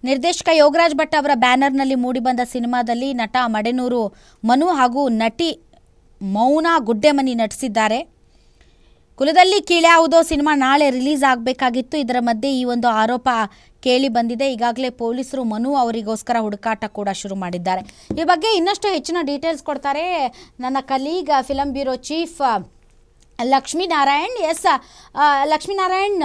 [SPEAKER 1] ನಿರ್ದೇಶಕ ಯೋಗರಾಜ್ ಭಟ್ ಅವರ ಬ್ಯಾನರ್ನಲ್ಲಿ ಮೂಡಿಬಂದ ಸಿನಿಮಾದಲ್ಲಿ ನಟ ಮಡೆನೂರು ಮನು ಹಾಗೂ ನಟಿ ಮೌನಾ ಗುಡ್ಡೆಮನಿ ನಟಿಸಿದ್ದಾರೆ. ಕುಲದಲ್ಲಿ ಕೀಳ್ಯಾವುದೋ ಸಿನಿಮಾ ನಾಳೆ ರಿಲೀಸ್ ಆಗಬೇಕಾಗಿತ್ತು. ಇದರ ಮಧ್ಯೆ ಈ ಒಂದು ಆರೋಪ ಕೇಳಿ ಬಂದಿದೆ. ಈಗಾಗಲೇ ಪೊಲೀಸರು ಮನು ಅವರಿಗೋಸ್ಕರ ಹುಡುಕಾಟ ಕೂಡ ಶುರು ಮಾಡಿದ್ದಾರೆ. ಈ ಬಗ್ಗೆ ಇನ್ನಷ್ಟು ಹೆಚ್ಚಿನ ಡೀಟೇಲ್ಸ್ ಕೊಡ್ತಾರೆ ನನ್ನ colleague, film bureau chief Lakshminarayan. Yes Lakshminarayan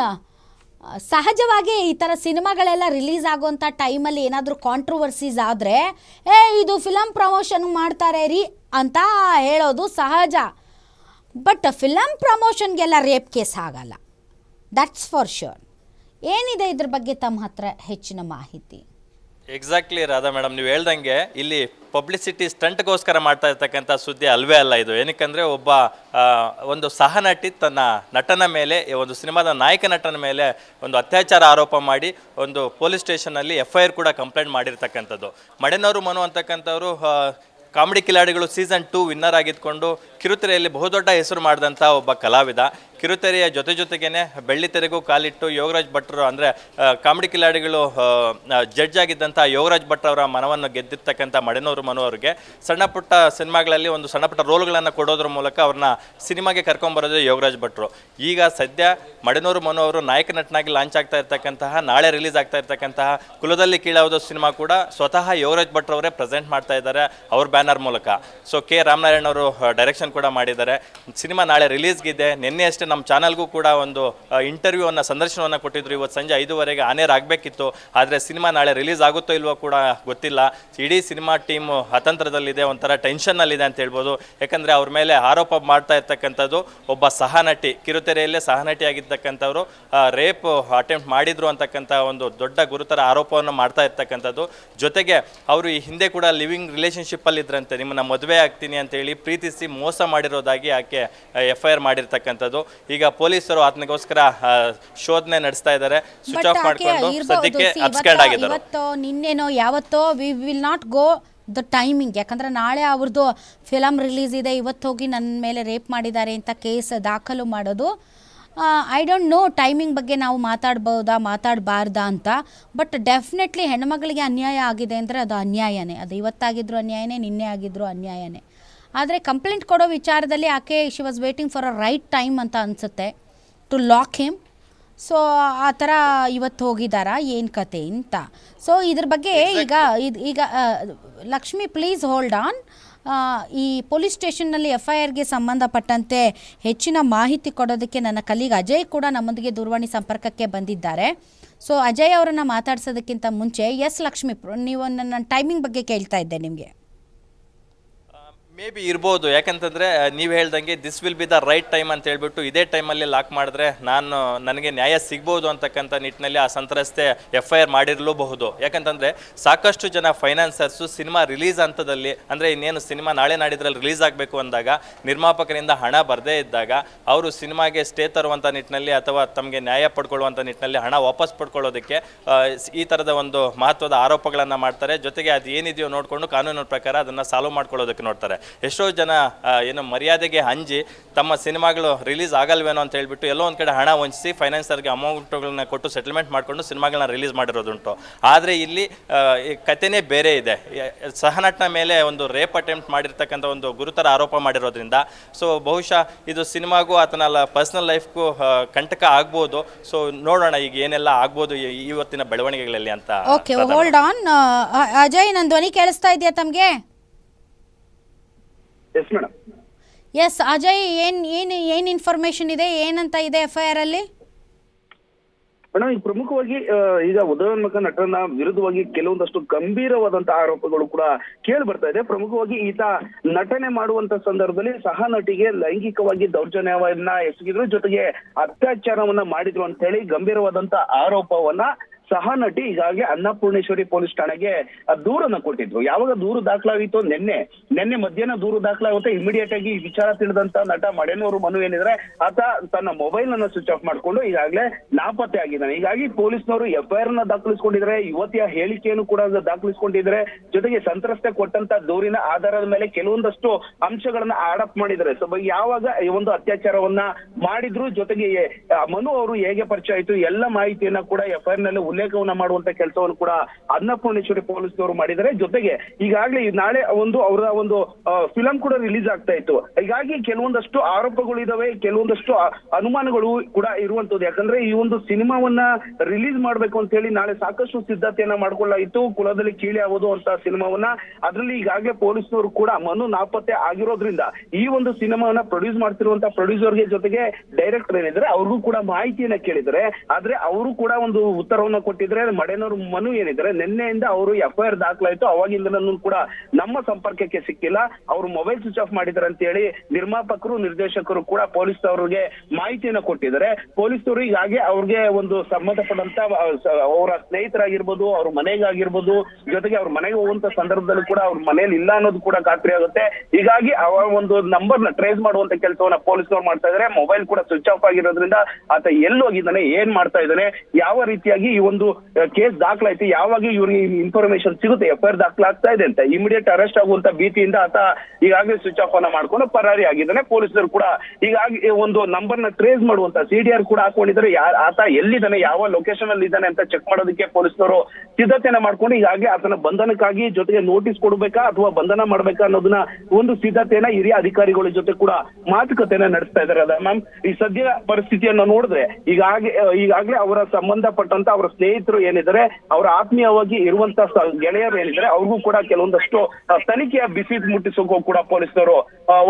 [SPEAKER 1] ಸಹಜವಾಗಿ ಈ ಥರ ಸಿನಿಮಾಗಳೆಲ್ಲ ರಿಲೀಸ್ ಆಗುವಂಥ ಟೈಮಲ್ಲಿ ಏನಾದರೂ ಕಾಂಟ್ರವರ್ಸೀಸ್ ಆದರೆ, ಏ, ಇದು ಫಿಲಮ್ ಪ್ರಮೋಷನ್ ಮಾಡ್ತಾರೆ ರೀ ಅಂತ ಹೇಳೋದು ಸಹಜ. ಬಟ್ ಫಿಲಮ್ ಪ್ರಮೋಷನ್ಗೆಲ್ಲ ರೇಪ್ ಕೇಸ್ ಆಗಲ್ಲ. ದಟ್ಸ್ ಫಾರ್ ಶ್ಯೂರ್ ಏನಿದೆ ಇದ್ರ ಬಗ್ಗೆ ತಮ್ಮ ಹತ್ರ ಹೆಚ್ಚಿನ ಮಾಹಿತಿ?
[SPEAKER 3] ಎಕ್ಸಾಕ್ಟ್ಲಿ ರಾಧಾ ಮೇಡಮ್ ನೀವು ಹೇಳ್ದಂಗೆ ಇಲ್ಲಿ ಪಬ್ಲಿಸಿಟಿ ಸ್ಟಂಟ್ಗೋಸ್ಕರ ಮಾಡ್ತಾ ಇರ್ತಕ್ಕಂಥ ಸುದ್ದಿ ಅಲ್ವೇ ಅಲ್ಲ ಇದು. ಏನಕ್ಕಂದ್ರೆ ಒಬ್ಬ ಒಂದು ಸಹ ನಟಿ ತನ್ನ ನಟನ ಮೇಲೆ ಒಂದು ಸಿನಿಮಾದ ನಾಯಕ ನಟನ ಮೇಲೆ ಒಂದು ಅತ್ಯಾಚಾರ ಆರೋಪ ಮಾಡಿ ಒಂದು ಪೊಲೀಸ್ ಸ್ಟೇಷನಲ್ಲಿ ಎಫ್ ಐ ಆರ್ ಕೂಡ ಕಂಪ್ಲೇಂಟ್ ಮಾಡಿರ್ತಕ್ಕಂಥದ್ದು. ಮಡೆನವರು Manu ಅಂತಕ್ಕಂಥವ್ರು comedy Khiladigalu season two winner ಆಗಿದ್ಕೊಂಡು ಕಿರುತೆರೆಯಲ್ಲಿ ಬಹುದೊಡ್ಡ ಹೆಸರು ಮಾಡಿದಂಥ ಒಬ್ಬ ಕಲಾವಿದ. ಕಿರುತೆರೆಯ ಜೊತೆ ಜೊತೆಗೇನೆ ಬೆಳ್ಳಿ ತೆರೆಗೂ ಕಾಲಿಟ್ಟು ಯೋಗರಾಜ್ ಭಟ್ರು ಅಂದರೆ ಕಾಮಿಡಿ ಕಿಲಾಡಿಗಳು ಜಡ್ಜ್ ಆಗಿದ್ದಂಥ ಯೋಗರಾಜ್ ಭಟ್ ಅವರ ಮನವನ್ನು ಗೆದ್ದಿರ್ತಕ್ಕಂಥ ಮಡೆನೂರು ಮನು ಅವರಿಗೆ. ಸಣ್ಣ ಪುಟ್ಟ ಸಿನಿಮಾಗಳಲ್ಲಿ ಒಂದು ಸಣ್ಣ ಪುಟ್ಟ ರೋಲ್ಗಳನ್ನು ಕೊಡೋದ್ರ ಮೂಲಕ ಅವ್ರನ್ನ ಸಿನಿಮಾಗೆ ಕರ್ಕೊಂಬರೋದು ಯೋಗರಾಜ್ ಭಟ್ರು. ಈಗ ಸದ್ಯ ಮಡೆನೂರು ಮನು ಅವರು ನಾಯಕ ನಟನಾಗಿ ಲಾಂಚ್ ಆಗ್ತಾ ಇರ್ತಕ್ಕಂತಹ, ನಾಳೆ ರಿಲೀಸ್ ಆಗ್ತಾ ಇರ್ತಕ್ಕಂತಹ ಕುಲದಲ್ಲಿ ಕೀಳಾವುದೋ ಸಿನಿಮಾ ಕೂಡ ಸ್ವತಃ ಯೋಗರಾಜ್ ಭಟ್ ಅವರೇ ಪ್ರೆಸೆಂಟ್ ಮಾಡ್ತಾ ಇದ್ದಾರೆ ಅವ್ರ ಬ್ಯಾನರ್ ಮೂಲಕ. So K. ರಾಮನಾರಾಯಣ್ ಅವರು ಡೈರೆಕ್ಷನ್ ಕೂಡ ಮಾಡಿದ್ದಾರೆ. ಸಿನಿಮಾ ನಾಳೆ ರಿಲೀಸ್ಗಿದೆ. ನಿನ್ನೆ ಅಷ್ಟೇ ನಮ್ಮ ಚಾನಲ್ಗೂ ಕೂಡ ಒಂದು ಇಂಟರ್ವ್ಯೂವನ್ನು, ಸಂದರ್ಶನವನ್ನು ಕೊಟ್ಟಿದ್ರು. ಇವತ್ತು ಸಂಜೆ ಐದುವರೆಗೆ ಆನೇರ್ ಆಗಬೇಕಿತ್ತು ಆದರೆ ಸಿನಿಮಾ ನಾಳೆ ರಿಲೀಸ್ ಆಗುತ್ತೋ ಇಲ್ವೋ ಕೂಡ ಗೊತ್ತಿಲ್ಲ. ಇಡೀ ಸಿನಿಮಾ ಟೀಮ್ ಅತಂತ್ರದಲ್ಲಿದೆ ಒಂಥರ ಟೆನ್ಷನ್ನಲ್ಲಿದೆ ಅಂತ ಹೇಳ್ಬೋದು. ಯಾಕಂದರೆ ಅವ್ರ ಮೇಲೆ ಆರೋಪ ಮಾಡ್ತಾ ಇರ್ತಕ್ಕಂಥದ್ದು ಒಬ್ಬ ಸಹನಟಿ. ಕಿರುತೆರೆಯಲ್ಲೇ ಸಹನಟಿ ಆಗಿರ್ತಕ್ಕಂಥವ್ರು ರೇಪ್ ಅಟೆಂಪ್ಟ್ ಮಾಡಿದ್ರು ಅಂತಕ್ಕಂಥ ಒಂದು ದೊಡ್ಡ ಗುರುತರ ಆರೋಪವನ್ನು ಮಾಡ್ತಾ ಇರ್ತಕ್ಕಂಥದ್ದು. ಜೊತೆಗೆ ಅವರು ಈ ಹಿಂದೆ ಕೂಡ ಲಿವಿಂಗ್ ರಿಲೇಷನ್ಶಿಪ್ಪಲ್ಲಿ ಇದ್ರಂತೆ ನಿಮ್ಮನ್ನ ಮದುವೆ ಆಗ್ತೀನಿ ಅಂತೇಳಿ ಪ್ರೀತಿಸಿ ಮೋಸ ಮಾಡಿರೋದಾಗಿ ಆಕೆ ಎಫ್ ಐ ಆರ್ ಮಾಡಿರ್ತಕ್ಕಂಥದ್ದು. ಈಗ ಪೊಲೀಸರು ಆತನಿಗೋಸ್ಕರ ಶೋಧನೆ ನಡೆಸ್ತಾ ಇದ್ದಾರೆ. ಸ್ವಿಚ್ ಆಫ್ ಮಾಡ್ಕೊಂಡು ಸದ್ಯಕ್ಕೆ ಅಬ್ಸ್ಕ್ಯಾಂಡ್ ಆಗಿದ್ದಾರೆ.
[SPEAKER 1] ಇವತ್ತೋ ನಿನ್ನೆನೋ ಯಾವತ್ತೋ we will not go the timing ಯಾಕಂದ್ರೆ ನಾಳೆ ಅವ್ರದ್ದು ಫಿಲಮ್ ರಿಲೀಸ್ ಇದೆ ಇವತ್ತು ಹೋಗಿ ನನ್ನ ಮೇಲೆ ರೇಪ್ ಮಾಡಿದ್ದಾರೆ ಅಂತ ಕೇಸ್ ದಾಖಲು ಮಾಡೋದು. ಐ ಡೋಂಟ್ ನೋ ಟೈಮಿಂಗ್ ಬಗ್ಗೆ ನಾವು ಮಾತಾಡ್ಬೋದಾ ಮಾತಾಡಬಾರ್ದಾ ಅಂತ. ಬಟ್ ಡೆಫಿನೆಟ್ಲಿ ಹೆಣ್ಮಗಳಿಗೆ ಅನ್ಯಾಯ ಆಗಿದೆ ಅಂದರೆ ಅದು ಅನ್ಯಾಯನೇ. ಅದು ಇವತ್ತಾಗಿದ್ರು ಅನ್ಯಾಯನೇ ನಿನ್ನೆ ಆಗಿದ್ರು ಅನ್ಯಾಯನೇ. ಆದರೆ ಕಂಪ್ಲೇಂಟ್ ಕೊಡೋ ವಿಚಾರದಲ್ಲಿ ಆಕೆ she was waiting for a right time ಅಂತ ಅನಿಸುತ್ತೆ ಟು ಲಾಕ್ ಹಿಮ್ ಸೊ ಆ ಥರ ಇವತ್ತು ಹೋಗಿದ್ದಾರಾ ಏನು ಕತೆ ಅಂತ ಸೊ ಇದ್ರ ಬಗ್ಗೆ ಈಗ ಇದು ಈಗ ಲಕ್ಷ್ಮಿ ಪ್ಲೀಸ್ ಹೋಲ್ಡ್ ಆನ್ ಈ ಪೊಲೀಸ್ ಸ್ಟೇಷನ್ನಲ್ಲಿ ಎಫ್ ಐ ಆರ್ಗೆ ಸಂಬಂಧಪಟ್ಟಂತೆ ಹೆಚ್ಚಿನ ಮಾಹಿತಿ ಕೊಡೋದಕ್ಕೆ ನನ್ನ ಕಲೀಗ್ ಅಜಯ್ ಕೂಡ ನಮ್ಮೊಂದಿಗೆ ದೂರವಾಣಿ ಸಂಪರ್ಕಕ್ಕೆ ಬಂದಿದ್ದಾರೆ. ಸೊ ಅಜಯ್ ಅವರನ್ನು ಮಾತಾಡ್ಸೋದಕ್ಕಿಂತ ಮುಂಚೆ ಎಸ್ ಲಕ್ಷ್ಮಿ ನೀವು ನನ್ನ ಟೈಮಿಂಗ್ ಬಗ್ಗೆ ಕೇಳ್ತಾ ಇದ್ದೆ ನಿಮಗೆ.
[SPEAKER 3] ಮೇ ಬಿ ಇರ್ಬೋದು. ಯಾಕಂತಂದರೆ ನೀವು ಹೇಳ್ದಂಗೆ this will be the right time ಅಂತ ಹೇಳ್ಬಿಟ್ಟು ಇದೇ ಟೈಮಲ್ಲಿ ಲಾಕ್ ಮಾಡಿದ್ರೆ ನಾನು, ನನಗೆ ನ್ಯಾಯ ಸಿಗ್ಬೋದು ಅಂತಕ್ಕಂಥ ನಿಟ್ಟಿನಲ್ಲಿ ಆ ಸಂತ್ರಸ್ತೆ ಎಫ್ ಐ ಆರ್ ಮಾಡಿರಲೂಬಹುದು. ಯಾಕಂತಂದರೆ, ಸಾಕಷ್ಟು ಜನ ಫೈನಾನ್ಸರ್ಸು ಸಿನಿಮಾ ರಿಲೀಸ್ ಹಂತದಲ್ಲಿ, ಅಂದರೆ ಇನ್ನೇನು ಸಿನಿಮಾ ನಾಳೆ ನಾಡಿದ್ರಲ್ಲಿ ರಿಲೀಸ್ ಆಗಬೇಕು ಅಂದಾಗ, ನಿರ್ಮಾಪಕರಿಂದ ಹಣ ಬರದೇ ಇದ್ದಾಗ, ಅವರು ಸಿನಿಮಾಗೆ ಸ್ಟೇ ತರುವಂಥ ನಿಟ್ಟಿನಲ್ಲಿ ಅಥವಾ ತಮಗೆ ನ್ಯಾಯ ಪಡ್ಕೊಳ್ಳುವಂಥ ನಿಟ್ಟಿನಲ್ಲಿ ಹಣ ವಾಪಸ್ ಪಡ್ಕೊಳ್ಳೋದಕ್ಕೆ ಈ ಥರದ ಒಂದು ಮಹತ್ವದ ಆರೋಪಗಳನ್ನು ಮಾಡ್ತಾರೆ. ಜೊತೆಗೆ ಅದು ಏನಿದೆಯೋ ನೋಡಿಕೊಂಡು ಕಾನೂನಿನ ಪ್ರಕಾರ ಅದನ್ನು ಸಾಲ್ವ್ ಮಾಡ್ಕೊಳ್ಳೋದಕ್ಕೆ ನೋಡ್ತಾರೆ. ಎಷ್ಟೋ ಜನ ಏನು ಮರ್ಯಾದೆಗೆ ಹಂಜಿ ತಮ್ಮ ಸಿನಿಮಾಗಳು ರಿಲೀಸ್ ಆಗಲ್ವೇನೋ ಅಂತ ಹೇಳ್ಬಿಟ್ಟು ಎಲ್ಲೋ ಒಂದು ಕಡೆ ಹಣ ವಂಚಿಸಿ ಫೈನಾನ್ಸರ್ಗೆ ಅಮೌಂಟ್ಗಳನ್ನ ಕೊಟ್ಟು ಸೆಟಲ್ಮೆಂಟ್ ಮಾಡಿಕೊಂಡು ಸಿನಿಮಾಗಳನ್ನ ರಿಲೀಸ್ ಮಾಡಿರೋದುಂಟು. ಆದರೆ ಇಲ್ಲಿ ಈ ಕಥೆನೇ ಬೇರೆ ಇದೆ. ಸಹನಟನ ಮೇಲೆ ಒಂದು ರೇಪ್ ಅಟೆಂಪ್ಟ್ ಮಾಡಿರ್ತಕ್ಕಂಥ ಒಂದು ಗುರುತರ ಆರೋಪ ಮಾಡಿರೋದ್ರಿಂದ ಸೊ ಬಹುಶಃ ಇದು ಸಿನಿಮಾಗೂ ಆತನ ಪರ್ಸ್ನಲ್ ಲೈಫ್ಗೂ ಕಂಟಕ ಆಗ್ಬೋದು. ಸೊ ನೋಡೋಣ ಈಗ ಏನೆಲ್ಲ ಆಗ್ಬೋದು ಇವತ್ತಿನ ಬೆಳವಣಿಗೆಗಳಲ್ಲಿ ಅಂತ
[SPEAKER 1] ಓಕೆ ಹೋಲ್ಡ್ ಆನ್ ಅಜಯ್ ನನ್ನ ಧ್ವನಿ ಕೇಳಿಸ್ತಾ ಇದೆಯಾ ತಮಗೆ?
[SPEAKER 4] ಎಸ್ ಮೇಡಮ್
[SPEAKER 1] ಎಸ್ ಅಜಯ್ ಏನ್ ಏನ್ ಏನ್ ಇನ್ಫಾರ್ಮೇಷನ್ ಇದೆ? ಏನಂತ ಇದೆ ಎಫ್ ಐಆರ್ ಅಲ್ಲಿ?
[SPEAKER 4] ಮೇಡಮ್ ಈಗ ಪ್ರಮುಖವಾಗಿ ಆ, ಈಗ ಉದಯೋನ್ಮುಖ ನಟರನ್ನ ವಿರುದ್ಧವಾಗಿ ಕೆಲವೊಂದಷ್ಟು ಗಂಭೀರವಾದಂತಹ ಆರೋಪಗಳು ಕೂಡ ಕೇಳಿ ಬರ್ತಾ ಇದೆ. ಪ್ರಮುಖವಾಗಿ ಈತ ನಟನೆ ಮಾಡುವಂತ ಸಂದರ್ಭದಲ್ಲಿ ಸಹ ನಟಿಗೆ ಲೈಂಗಿಕವಾಗಿ ದೌರ್ಜನ್ಯವನ್ನ ಎಸಗಿದ್ರು. ಜೊತೆಗೆ ಅತ್ಯಾಚಾರವನ್ನ ಮಾಡಿದ್ರು ಅಂತ ಹೇಳಿ ಗಂಭೀರವಾದಂತ ಆರೋಪವನ್ನ ಸಹ ನಟಿ ಈಗಾಗಲೇ ಅನ್ನಪೂರ್ಣೇಶ್ವರಿ ಪೊಲೀಸ್ ಠಾಣೆಗೆ ದೂರನ್ನ ಕೊಟ್ಟಿದ್ರು. ಯಾವಾಗ ದೂರು ದಾಖಲಾಗಿತ್ತು ನಿನ್ನೆ. ನಿನ್ನೆ ಮಧ್ಯಾಹ್ನ ದೂರು ದಾಖಲಾಗುತ್ತೆ. ಇಮಿಡಿಯೇಟ್ ಆಗಿ ವಿಚಾರ ತಿಳಿದಂತ ನಟ ಮಡೆನೂರು ಮನು ಏನಿದ್ರೆ, ಆತ ತನ್ನ ಮೊಬೈಲ್ ಅನ್ನ ಸ್ವಿಚ್ ಆಫ್ ಮಾಡ್ಕೊಂಡು ಈಗಾಗಲೇ ನಾಪತ್ತೆ ಆಗಿದ್ದಾನೆ. ಹೀಗಾಗಿ ಪೊಲೀಸ್ನವರು ಎಫ್ಐಆರ್ನ ದಾಖಲಿಸಿಕೊಂಡಿದ್ರೆ, ಯುವತಿಯ ಹೇಳಿಕೆಯನ್ನು ಕೂಡ ದಾಖಲಿಸಿಕೊಂಡಿದ್ರೆ, ಜೊತೆಗೆ ಸಂತ್ರಸ್ತೆ ಕೊಟ್ಟಂತ ದೂರಿನ ಆಧಾರದ ಮೇಲೆ ಕೆಲವೊಂದಷ್ಟು ಅಂಶಗಳನ್ನ ಆಡಪ್ ಮಾಡಿದ್ದಾರೆ ಸೊ ಯಾವಾಗ ಈ ಒಂದು ಅತ್ಯಾಚಾರವನ್ನ ಮಾಡಿದ್ರು, ಜೊತೆಗೆ ಮನು ಅವರು ಹೇಗೆ ಪರಿಚಯ ಆಯ್ತು, ಎಲ್ಲ ಮಾಹಿತಿಯನ್ನ ಕೂಡ ಎಫ್ಐಆರ್ನಲ್ಲಿ ಉಲ್ಲೇಖವನ್ನ ಮಾಡುವಂತ ಕೆಲಸವನ್ನು ಕೂಡ ಅನ್ನಪೂರ್ಣೇಶ್ವರಿ ಪೊಲೀಸ್ನವರು ಮಾಡಿದ್ದಾರೆ. ಜೊತೆಗೆ ಈಗಾಗಲೇ ನಾಳೆ ಒಂದು ಅವರ ಒಂದು ಫಿಲಂ ಕೂಡ ರಿಲೀಸ್ ಆಗ್ತಾ ಇತ್ತು. ಹೀಗಾಗಿ ಕೆಲವೊಂದಷ್ಟು ಆರೋಪಗಳು ಇದಾವೆ, ಕೆಲವೊಂದಷ್ಟು ಅನುಮಾನಗಳು ಕೂಡ ಇರುವಂತದ್ದು. ಯಾಕಂದ್ರೆ ಈ ಒಂದು ಸಿನಿಮಾವನ್ನ ರಿಲೀಸ್ ಮಾಡ್ಬೇಕು ಅಂತ ಹೇಳಿ ನಾಳೆ ಸಾಕಷ್ಟು ಸಿದ್ಧತೆಯನ್ನ ಮಾಡ್ಕೊಳ್ಳಾಗಿತ್ತು ಕುಲದಲ್ಲಿ ಕೀಳಿ ಆಗೋದು ಅಂತ ಸಿನಿಮಾವನ್ನ. ಅದರಲ್ಲಿ ಈಗಾಗಲೇ ಪೊಲೀಸ್ನವರು ಕೂಡ ಮನು ನಾಪತ್ತೆ ಆಗಿರೋದ್ರಿಂದ ಈ ಒಂದು ಸಿನಿಮಾವನ್ನ ಪ್ರೊಡ್ಯೂಸ್ ಮಾಡ್ತಿರುವಂತ ಪ್ರೊಡ್ಯೂಸರ್ಗೆ ಜೊತೆಗೆ ಡೈರೆಕ್ಟರ್ ಏನಿದ್ರೆ ಅವ್ರಿಗೂ ಕೂಡ ಮಾಹಿತಿಯನ್ನ ಕೇಳಿದ್ರೆ ಆದ್ರೆ ಅವರು ಕೂಡ ಒಂದು ಉತ್ತರವನ್ನ ಕೊಟ್ಟಿದ್ರೆ ಮಡೆನೋರ್ ಮನು ಏನಿದ್ರೆ ನಿನ್ನೆಯಿಂದ ಅವರು ಎಫ್ ಐ ಆರ್ ದಾಖಲಾಯಿತು ಅವಾಗಿಂದನೂ ಕೂಡ ನಮ್ಮ ಸಂಪರ್ಕಕ್ಕೆ ಸಿಕ್ಕಿಲ್ಲ. ಅವರು ಮೊಬೈಲ್ ಸ್ವಿಚ್ ಆಫ್ ಮಾಡಿದ್ದಾರೆ ಅಂತ ಹೇಳಿ ನಿರ್ಮಾಪಕರು, ನಿರ್ದೇಶಕರು ಕೂಡ ಪೊಲೀಸ್ ಅವರಿಗೆ ಮಾಹಿತಿಯನ್ನ ಕೊಟ್ಟಿದ್ದಾರೆ. ಪೊಲೀಸರು ಹೀಗಾಗಿ ಅವ್ರಿಗೆ ಒಂದು ಸಂಬಂಧಪಟ್ಟಂತ ಅವರ ಸ್ನೇಹಿತರಾಗಿರ್ಬೋದು, ಅವ್ರ ಮನೆಗಾಗಿರ್ಬೋದು, ಜೊತೆಗೆ ಅವ್ರ ಮನೆಗೆ ಹೋಗುವಂತ ಸಂದರ್ಭದಲ್ಲಿ ಕೂಡ ಅವ್ರ ಮನೇಲಿ ಇಲ್ಲ ಅನ್ನೋದು ಕೂಡ ಖಾತ್ರಿ ಆಗುತ್ತೆ. ಹೀಗಾಗಿ ಅವರ ಒಂದು ನಂಬರ್ನ ಟ್ರೇಸ್ ಮಾಡುವಂತ ಕೆಲಸವನ್ನ ಪೊಲೀಸ್ನವ್ರು ಮಾಡ್ತಾ ಇದ್ದಾರೆ. ಮೊಬೈಲ್ ಕೂಡ ಸ್ವಿಚ್ ಆಫ್ ಆಗಿರೋದ್ರಿಂದ ಆತ ಎಲ್ಲಿ ಹೋಗಿದ್ದಾನೆ, ಏನ್ ಮಾಡ್ತಾ ಇದ್ದಾನೆ, ಯಾವ ರೀತಿಯಾಗಿ ಈ ಒಂದು ಕೇಸ್ ದಾಖಲಾಯ್ತು. ಯಾವಾಗ ಇವ್ರಿಗೆ ಇನ್ಫಾರ್ಮೇಶನ್ ಸಿಗುತ್ತೆ. ಎಫ್ ಐ ದಾಖಲಾಗ್ತಾ ಇದೆ ಅಂತ. ಇಮಿಡಿಯೇಟ್ ಅರೆಸ್ಟ್ ಆಗುವಂತ ಭೀತಿಯಿಂದ ಆತ ಈಗಾಗಲೇ ಸ್ವಿಚ್ ಆಫ್ ಅನ್ನ ಮಾಡ್ಕೊಂಡು ಪರಾರಿ ಆಗಿದ್ದಾನೆ. ಪೊಲೀಸರು ಕೂಡ ಹೀಗಾಗಿ ಒಂದು ನಂಬರ್ನ ಟ್ರೇಸ್ ಮಾಡುವಂತ ಸಿ ಡಿ ಆರ್ ಕೂಡ ಹಾಕೊಂಡಿದ್ದಾರೆ. ಆತ ಎಲ್ಲಿದ್ದಾನೆ, ಯಾವ ಲೊಕೇಶನ್ ಅಲ್ಲಿ ಇದ್ದಾನೆ ಅಂತ ಚೆಕ್ ಮಾಡೋದಕ್ಕೆ ಪೊಲೀಸರು ಸಿದ್ಧತೆಯನ್ನ ಮಾಡ್ಕೊಂಡು ಈಗಾಗಲೇ ಆತನ ಬಂಧನಕ್ಕಾಗಿ ಜೊತೆಗೆ ನೋಟಿಸ್ ಕೊಡಬೇಕಾ ಅಥವಾ ಬಂಧನ ಮಾಡ್ಬೇಕಾ ಅನ್ನೋದನ್ನ ಒಂದು ಸಿದ್ಧತೆಯನ್ನ ಹಿರಿಯ ಅಧಿಕಾರಿಗಳ ಜೊತೆ ಕೂಡ ಮಾತುಕತೆಯನ್ನ ನಡೆಸ್ತಾ ಇದ್ದಾರೆ ಅದ ಮ್ಯಾಮ್. ಈ ಸದ್ಯ ಪರಿಸ್ಥಿತಿಯನ್ನ ನೋಡಿದ್ರೆ ಈಗಾಗಲೇ ಈಗಾಗಲೇ ಅವರ ಸಂಬಂಧಪಟ್ಟಂತ ಅವರ ಏನಿದ್ದಾರೆ, ಅವರ ಆತ್ಮೀಯವಾಗಿ ಇರುವಂತ ಗೆಳೆಯರು ಏನಿದ್ದಾರೆ, ಅವ್ರಿಗೂ ಕೂಡ ಕೆಲವೊಂದಷ್ಟು ತನಿಖೆಯ ಬಿಸಿ ಮುಟ್ಟಿಸೋಕ್ಕೂ ಕೂಡ ಪೊಲೀಸರು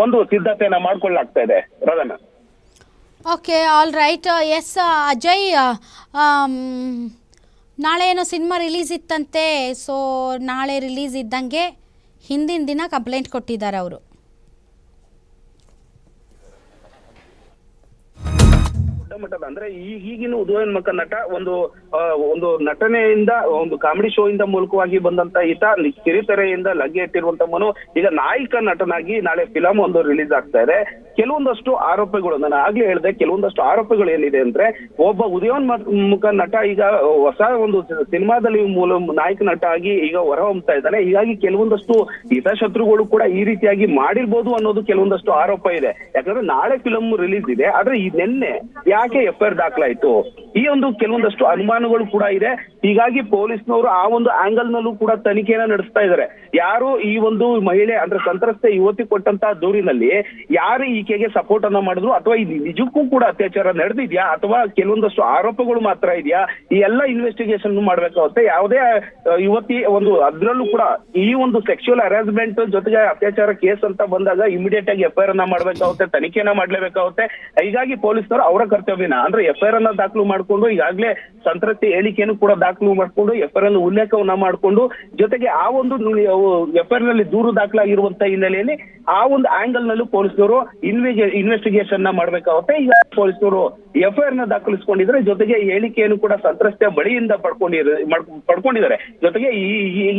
[SPEAKER 4] ಒಂದು ಸಿದ್ಧತೆಯನ್ನ ಮಾಡ್ಕೊಳ್ಳಾಗ್ತಾ ಇದೆ. ರದನ
[SPEAKER 1] okay all right yes Ajay ನಾಳೆ ಏನೋ ಸಿನಿಮಾ ರಿಲೀಸ್ ಇತ್ತಂತೆ ಸೊ ನಾಳೆ ರಿಲೀಸ್ ಇದ್ದಂಗೆ ಹಿಂದಿನ ದಿನ ಕಂಪ್ಲೇಂಟ್ ಕೊಟ್ಟಿದ್ದಾರೆ ಅವರು.
[SPEAKER 4] ದೊಡ್ಡ ಮಟ್ಟದ, ಅಂದ್ರೆ ಈಗಿನ ಉದಯೋನ್ಮುಖ ನಟ ಒಂದು ಒಂದು ನಟನೆಯಿಂದ, ಒಂದು ಕಾಮಿಡಿ ಶೋ ಇಂದ ಮೂಲಕವಾಗಿ ಬಂದಂತ ಈತ, ಕಿರಿತೆರೆಯಿಂದ ಲಗ್ಗೆ ಇಟ್ಟಿರುವಂತ ಮನು, ಈಗ ನಾಯಕ ನಟನಾಗಿ ನಾಳೆ ಫಿಲಂ ಒಂದು ರಿಲೀಸ್ ಆಗ್ತಾ ಇದೆ. ಕೆಲವೊಂದಷ್ಟು ಆರೋಪಗಳು, ನಾನು ಆಗ್ಲೇ ಹೇಳಿದೆ, ಕೆಲವೊಂದಷ್ಟು ಆರೋಪಗಳು ಏನಿದೆ ಅಂದ್ರೆ, ಒಬ್ಬ ಉದಯೋನ್ಮುಖ ನಟ ಈಗ ಹೊಸ ಒಂದು ಸಿನಿಮಾದಲ್ಲಿ ಮೂಲ ನಾಯಕ ನಟ ಆಗಿ ಈಗ ಹೊರಹೊಮ್ತಾ ಇದ್ದಾನೆ. ಹೀಗಾಗಿ ಕೆಲವೊಂದಷ್ಟು ಹಿತಶತ್ರುಗಳು ಕೂಡ ಈ ರೀತಿಯಾಗಿ ಮಾಡಿರ್ಬೋದು ಅನ್ನೋದು ಕೆಲವೊಂದಷ್ಟು ಆರೋಪ ಇದೆ. ಯಾಕಂದ್ರೆ ನಾಳೆ ಫಿಲಂ ರಿಲೀಸ್ ಇದೆ, ಆದ್ರೆ ಈ ನಿನ್ನೆ ಯಾಕೆ ಎಫ್ ದಾಖಲಾಯಿತು? ಈ ಒಂದು ಕೆಲವೊಂದಷ್ಟು ಅನುಮಾನಗಳು ಕೂಡ ಇದೆ. ಹೀಗಾಗಿ ಪೊಲೀಸ್ನವರು ಆ ಒಂದು ಆಂಗಲ್ ನಲ್ಲೂ ಕೂಡ ತನಿಖೆಯನ್ನ ನಡೆಸ್ತಾ ಇದ್ದಾರೆ ಯಾರು ಈ ಒಂದು ಮಹಿಳೆ ಅಂದ್ರೆ ಸಂತ್ರಸ್ತೆ ಯುವತಿ ಕೊಟ್ಟಂತ ದೂರಿನಲ್ಲಿ ಯಾರು ಈಕೆಗೆ ಸಪೋರ್ಟ್ ಅನ್ನ ಮಾಡಿದ್ರು? ಅಥವಾ ಇದು ನಿಜಕ್ಕೂ ಕೂಡ ಅತ್ಯಾಚಾರ ನಡೆದಿದ್ಯಾ? ಅಥವಾ ಕೆಲವೊಂದಷ್ಟು ಆರೋಪಗಳು ಮಾತ್ರ ಇದೆಯಾ? ಈ ಎಲ್ಲ ಇನ್ವೆಸ್ಟಿಗೇಷನ್ ಮಾಡ್ಬೇಕಾಗುತ್ತೆ ಯಾವುದೇ ಯುವತಿ ಒಂದು ಅದ್ರಲ್ಲೂ ಕೂಡ ಈ ಒಂದು ಸೆಕ್ಷುವಲ್ ಹರಾಸ್ಮೆಂಟ್ ಜೊತೆಗೆ ಅತ್ಯಾಚಾರ ಕೇಸ್ ಅಂತ ಬಂದಾಗ ಇಮಿಡಿಯೇಟ್ ಆಗಿ ಎಫ್ಐಆರ್ ಅನ್ನ ಮಾಡ್ಬೇಕಾಗುತ್ತೆ ತನಿಖೆನ ಮಾಡ್ಲೇಬೇಕಾಗುತ್ತೆ. ಹೀಗಾಗಿ ಪೊಲೀಸರು ಅವರ ಕರ್ತವ್ಯನ ಅಂದ್ರೆ ಎಫ್ ಐ ಆರ್ ಅನ್ನ ದಾಖಲು ಮಾಡ್ಕೊಂಡು ಈಗಾಗಲೇ ಸಂತ್ರಸ್ತೆ ಹೇಳಿಕೆಯನ್ನು ಕೂಡ ದಾಖಲು ಮಾಡ್ಕೊಂಡು ಎಫ್ ಐ ಆರ್ ಉಲ್ಲೇಖವನ್ನ ಮಾಡ್ಕೊಂಡು ಜೊತೆಗೆ ಆ ಒಂದು ಎಫ್ ಐ ಆರ್ನಲ್ಲಿ ದೂರು ದಾಖಲಾಗಿರುವಂತ ಹಿನ್ನೆಲೆಯಲ್ಲಿ ಆ ಒಂದು ಆಂಗಲ್ ನಲ್ಲೂ ಪೊಲೀಸರು ಇನ್ವೆಸ್ಟಿಗೇಷನ್ನ ಮಾಡ್ಬೇಕಾಗುತ್ತೆ. ಈಗ ಪೊಲೀಸರು ಎಫ್ ಐ ಆರ್ನ ದಾಖಲಿಸಿಕೊಂಡಿದ್ರೆ ಜೊತೆಗೆ ಹೇಳಿಕೆಯನ್ನು ಕೂಡ ಸಂತ್ರಸ್ತೆಯ ಬಳಿಯಿಂದ ಪಡ್ಕೊಂಡಿರ ಪಡ್ಕೊಂಡಿದ್ದಾರೆ. ಜೊತೆಗೆ ಈ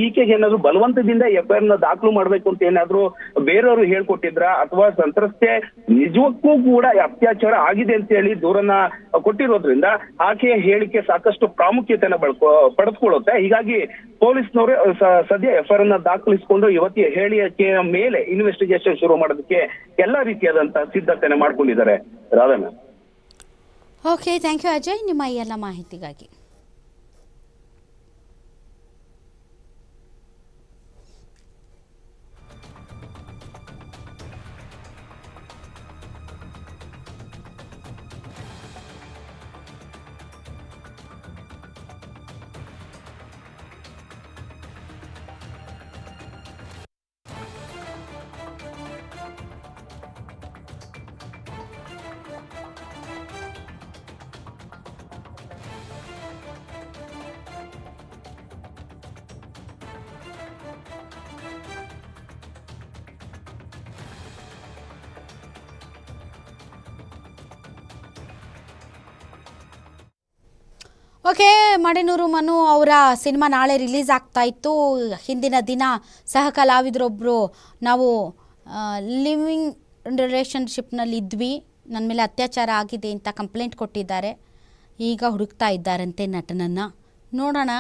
[SPEAKER 4] ಈಕೆಗೆ ಏನಾದ್ರು ಬಲವಂತದಿಂದ ಎಫ್ ಐ ಆರ್ನ ದಾಖಲು ಮಾಡ್ಬೇಕು ಅಂತ ಏನಾದ್ರು ಬೇರೆಯವರು ಹೇಳ್ಕೊಟ್ಟಿದ್ರ? ಅಥವಾ ಸಂತ್ರಸ್ತೆ ನಿಜಕ್ಕೂ ಕೂಡ ಅತ್ಯಾಚಾರ ಆಗಿದೆ ಅಂತ ಹೇಳಿ ದೂರನ್ನ ಕೊಟ್ಟಿರೋದ್ರಿಂದ ಆಕೆಯ ಹೇಳಿಕೆ ಸಾಕಷ್ಟು ಪ್ರಾಮುಖ್ಯತೆಯನ್ನ ಬಳಕೋ, ಪಡೆದುಕೊಳ್ಳುತ್ತೆ. ಹೀಗಾಗಿ ಪೊಲೀಸ್ನವರು ಸದ್ಯ ಎಫ್ ಐ ಆರ್ ಅನ್ನ ದಾಖಲಿಸಿಕೊಂಡು ಯುವತಿಯ ಹೇಳಿಕೆಯ ಮೇಲೆ ಇನ್ವೆಸ್ಟಿಗೇಷನ್ ಶುರು ಮಾಡೋದಕ್ಕೆ ಎಲ್ಲಾ ರೀತಿಯಾದಂತಹ ಸಿದ್ಧತೆನ ಮಾಡ್ಕೊಂಡಿದ್ದಾರೆ Radha ma'am.
[SPEAKER 1] Okay thank you Ajay ನಿಮ್ಮ ಈ ಎಲ್ಲ ಮಾಹಿತಿಗಾಗಿ. ಓಕೆ, ಮಡೆನೂರು ಮನು ಅವರ ಸಿನಿಮಾ ನಾಳೆ ರಿಲೀಸ್ ಆಗ್ತಾ ಇತ್ತು. ಹಿಂದಿನ ದಿನ ಸಹ ಕಲಾವಿದರೊಬ್ಬರು ನಾವು ಲಿವಿಂಗ್ ರಿಲೇಷನ್ಶಿಪ್ನಲ್ಲಿ ಇದ್ವಿ. ನನ್ನ ಮೇಲೆ ಅತ್ಯಾಚಾರ ಆಗಿದೆ ಅಂತ ಕಂಪ್ಲೇಂಟ್ ಕೊಟ್ಟಿದ್ದಾರೆ. ಈಗ ಹುಡುಕ್ತಾ ಇದ್ದಾರಂತೆ ನಟನನ್ನು. ನೋಡೋಣ,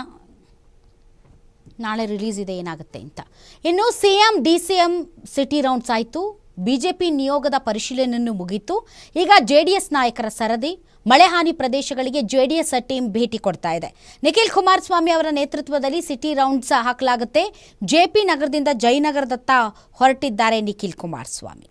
[SPEAKER 1] ನಾಳೆ ರಿಲೀಸ್ ಇದೆ ಏನಾಗುತ್ತೆ ಅಂತ. ಇನ್ನು C M D C M city rounds ಆಯಿತು. ಬಿ ಜೆ ಪಿ ನಿಯೋಗದ ಪರಿಶೀಲನೆಯನ್ನು ಮುಗಿತು. ಈಗ ಜೆ ಡಿ ಎಸ್ ನಾಯಕರ ಸರದಿ. ಮಳೆ ಹಾನಿ ಪ್ರದೇಶಗಳಿಗೆ ಜೆಡಿಎಸ್ ಟೀಮ್ ಭೇಟಿ ಕೊಡ್ತಾ ಇದೆ. ನಿಖಿಲ್ ಕುಮಾರಸ್ವಾಮಿ ಅವರ ನೇತೃತ್ವದಲ್ಲಿ ಸಿಟಿ ರೌಂಡ್ಸ್ ಹಾಕಲಾಗುತ್ತೆ. ಜೆಪಿ ನಗರದಿಂದ ಜಯನಗರದತ್ತ ಹೊರಟಿದ್ದಾರೆ ನಿಖಿಲ್ ಕುಮಾರಸ್ವಾಮಿ.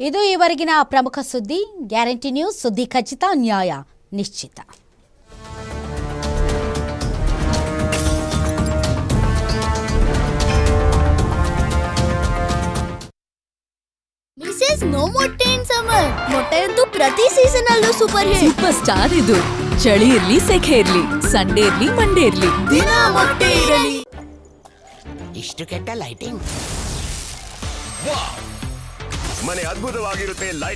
[SPEAKER 1] ಇದು ಈವರೆಗಿನ ಪ್ರಮುಖ ಸುದ್ದಿ. ಗ್ಯಾರಂಟಿ ನ್ಯೂಸ್ ಸುದ್ದಿ ಖಚಿತ ನ್ಯಾಯ ನಿಶ್ಚಿತ.
[SPEAKER 5] ಮಿಸೆಸ್ ನೋ ಮೊಟ್ಟೆ ಇನ್ ಸಮರ್ ಮೊಟ್ಟೆಯಂತೂ ಪ್ರತಿ ಸೀಸನ್ ಅಲ್ಲೂ ಸೂಪರ್ ಹಿಟ್
[SPEAKER 6] ಸೂಪರ್ ಸ್ಟಾರ್ ಇದು. ಚಳಿ ಇರ್ಲಿ ಸೆಖೆ ಇರ್ಲಿ ಸಂಡೇ ಇರ್ಲಿ ಮಂಡೇ ಇರ್ಲಿ.
[SPEAKER 5] ದಿನ ಮೊಟ್ಟೆ ಇರಲಿ.
[SPEAKER 7] ಇಷ್ಟು ಕೆಟ್ಟ ಲೈಟಿಂಗ್ ಮನೆ ಅದ್ಭುತವಾಗಿರುತ್ತೆ ಲೈಟ್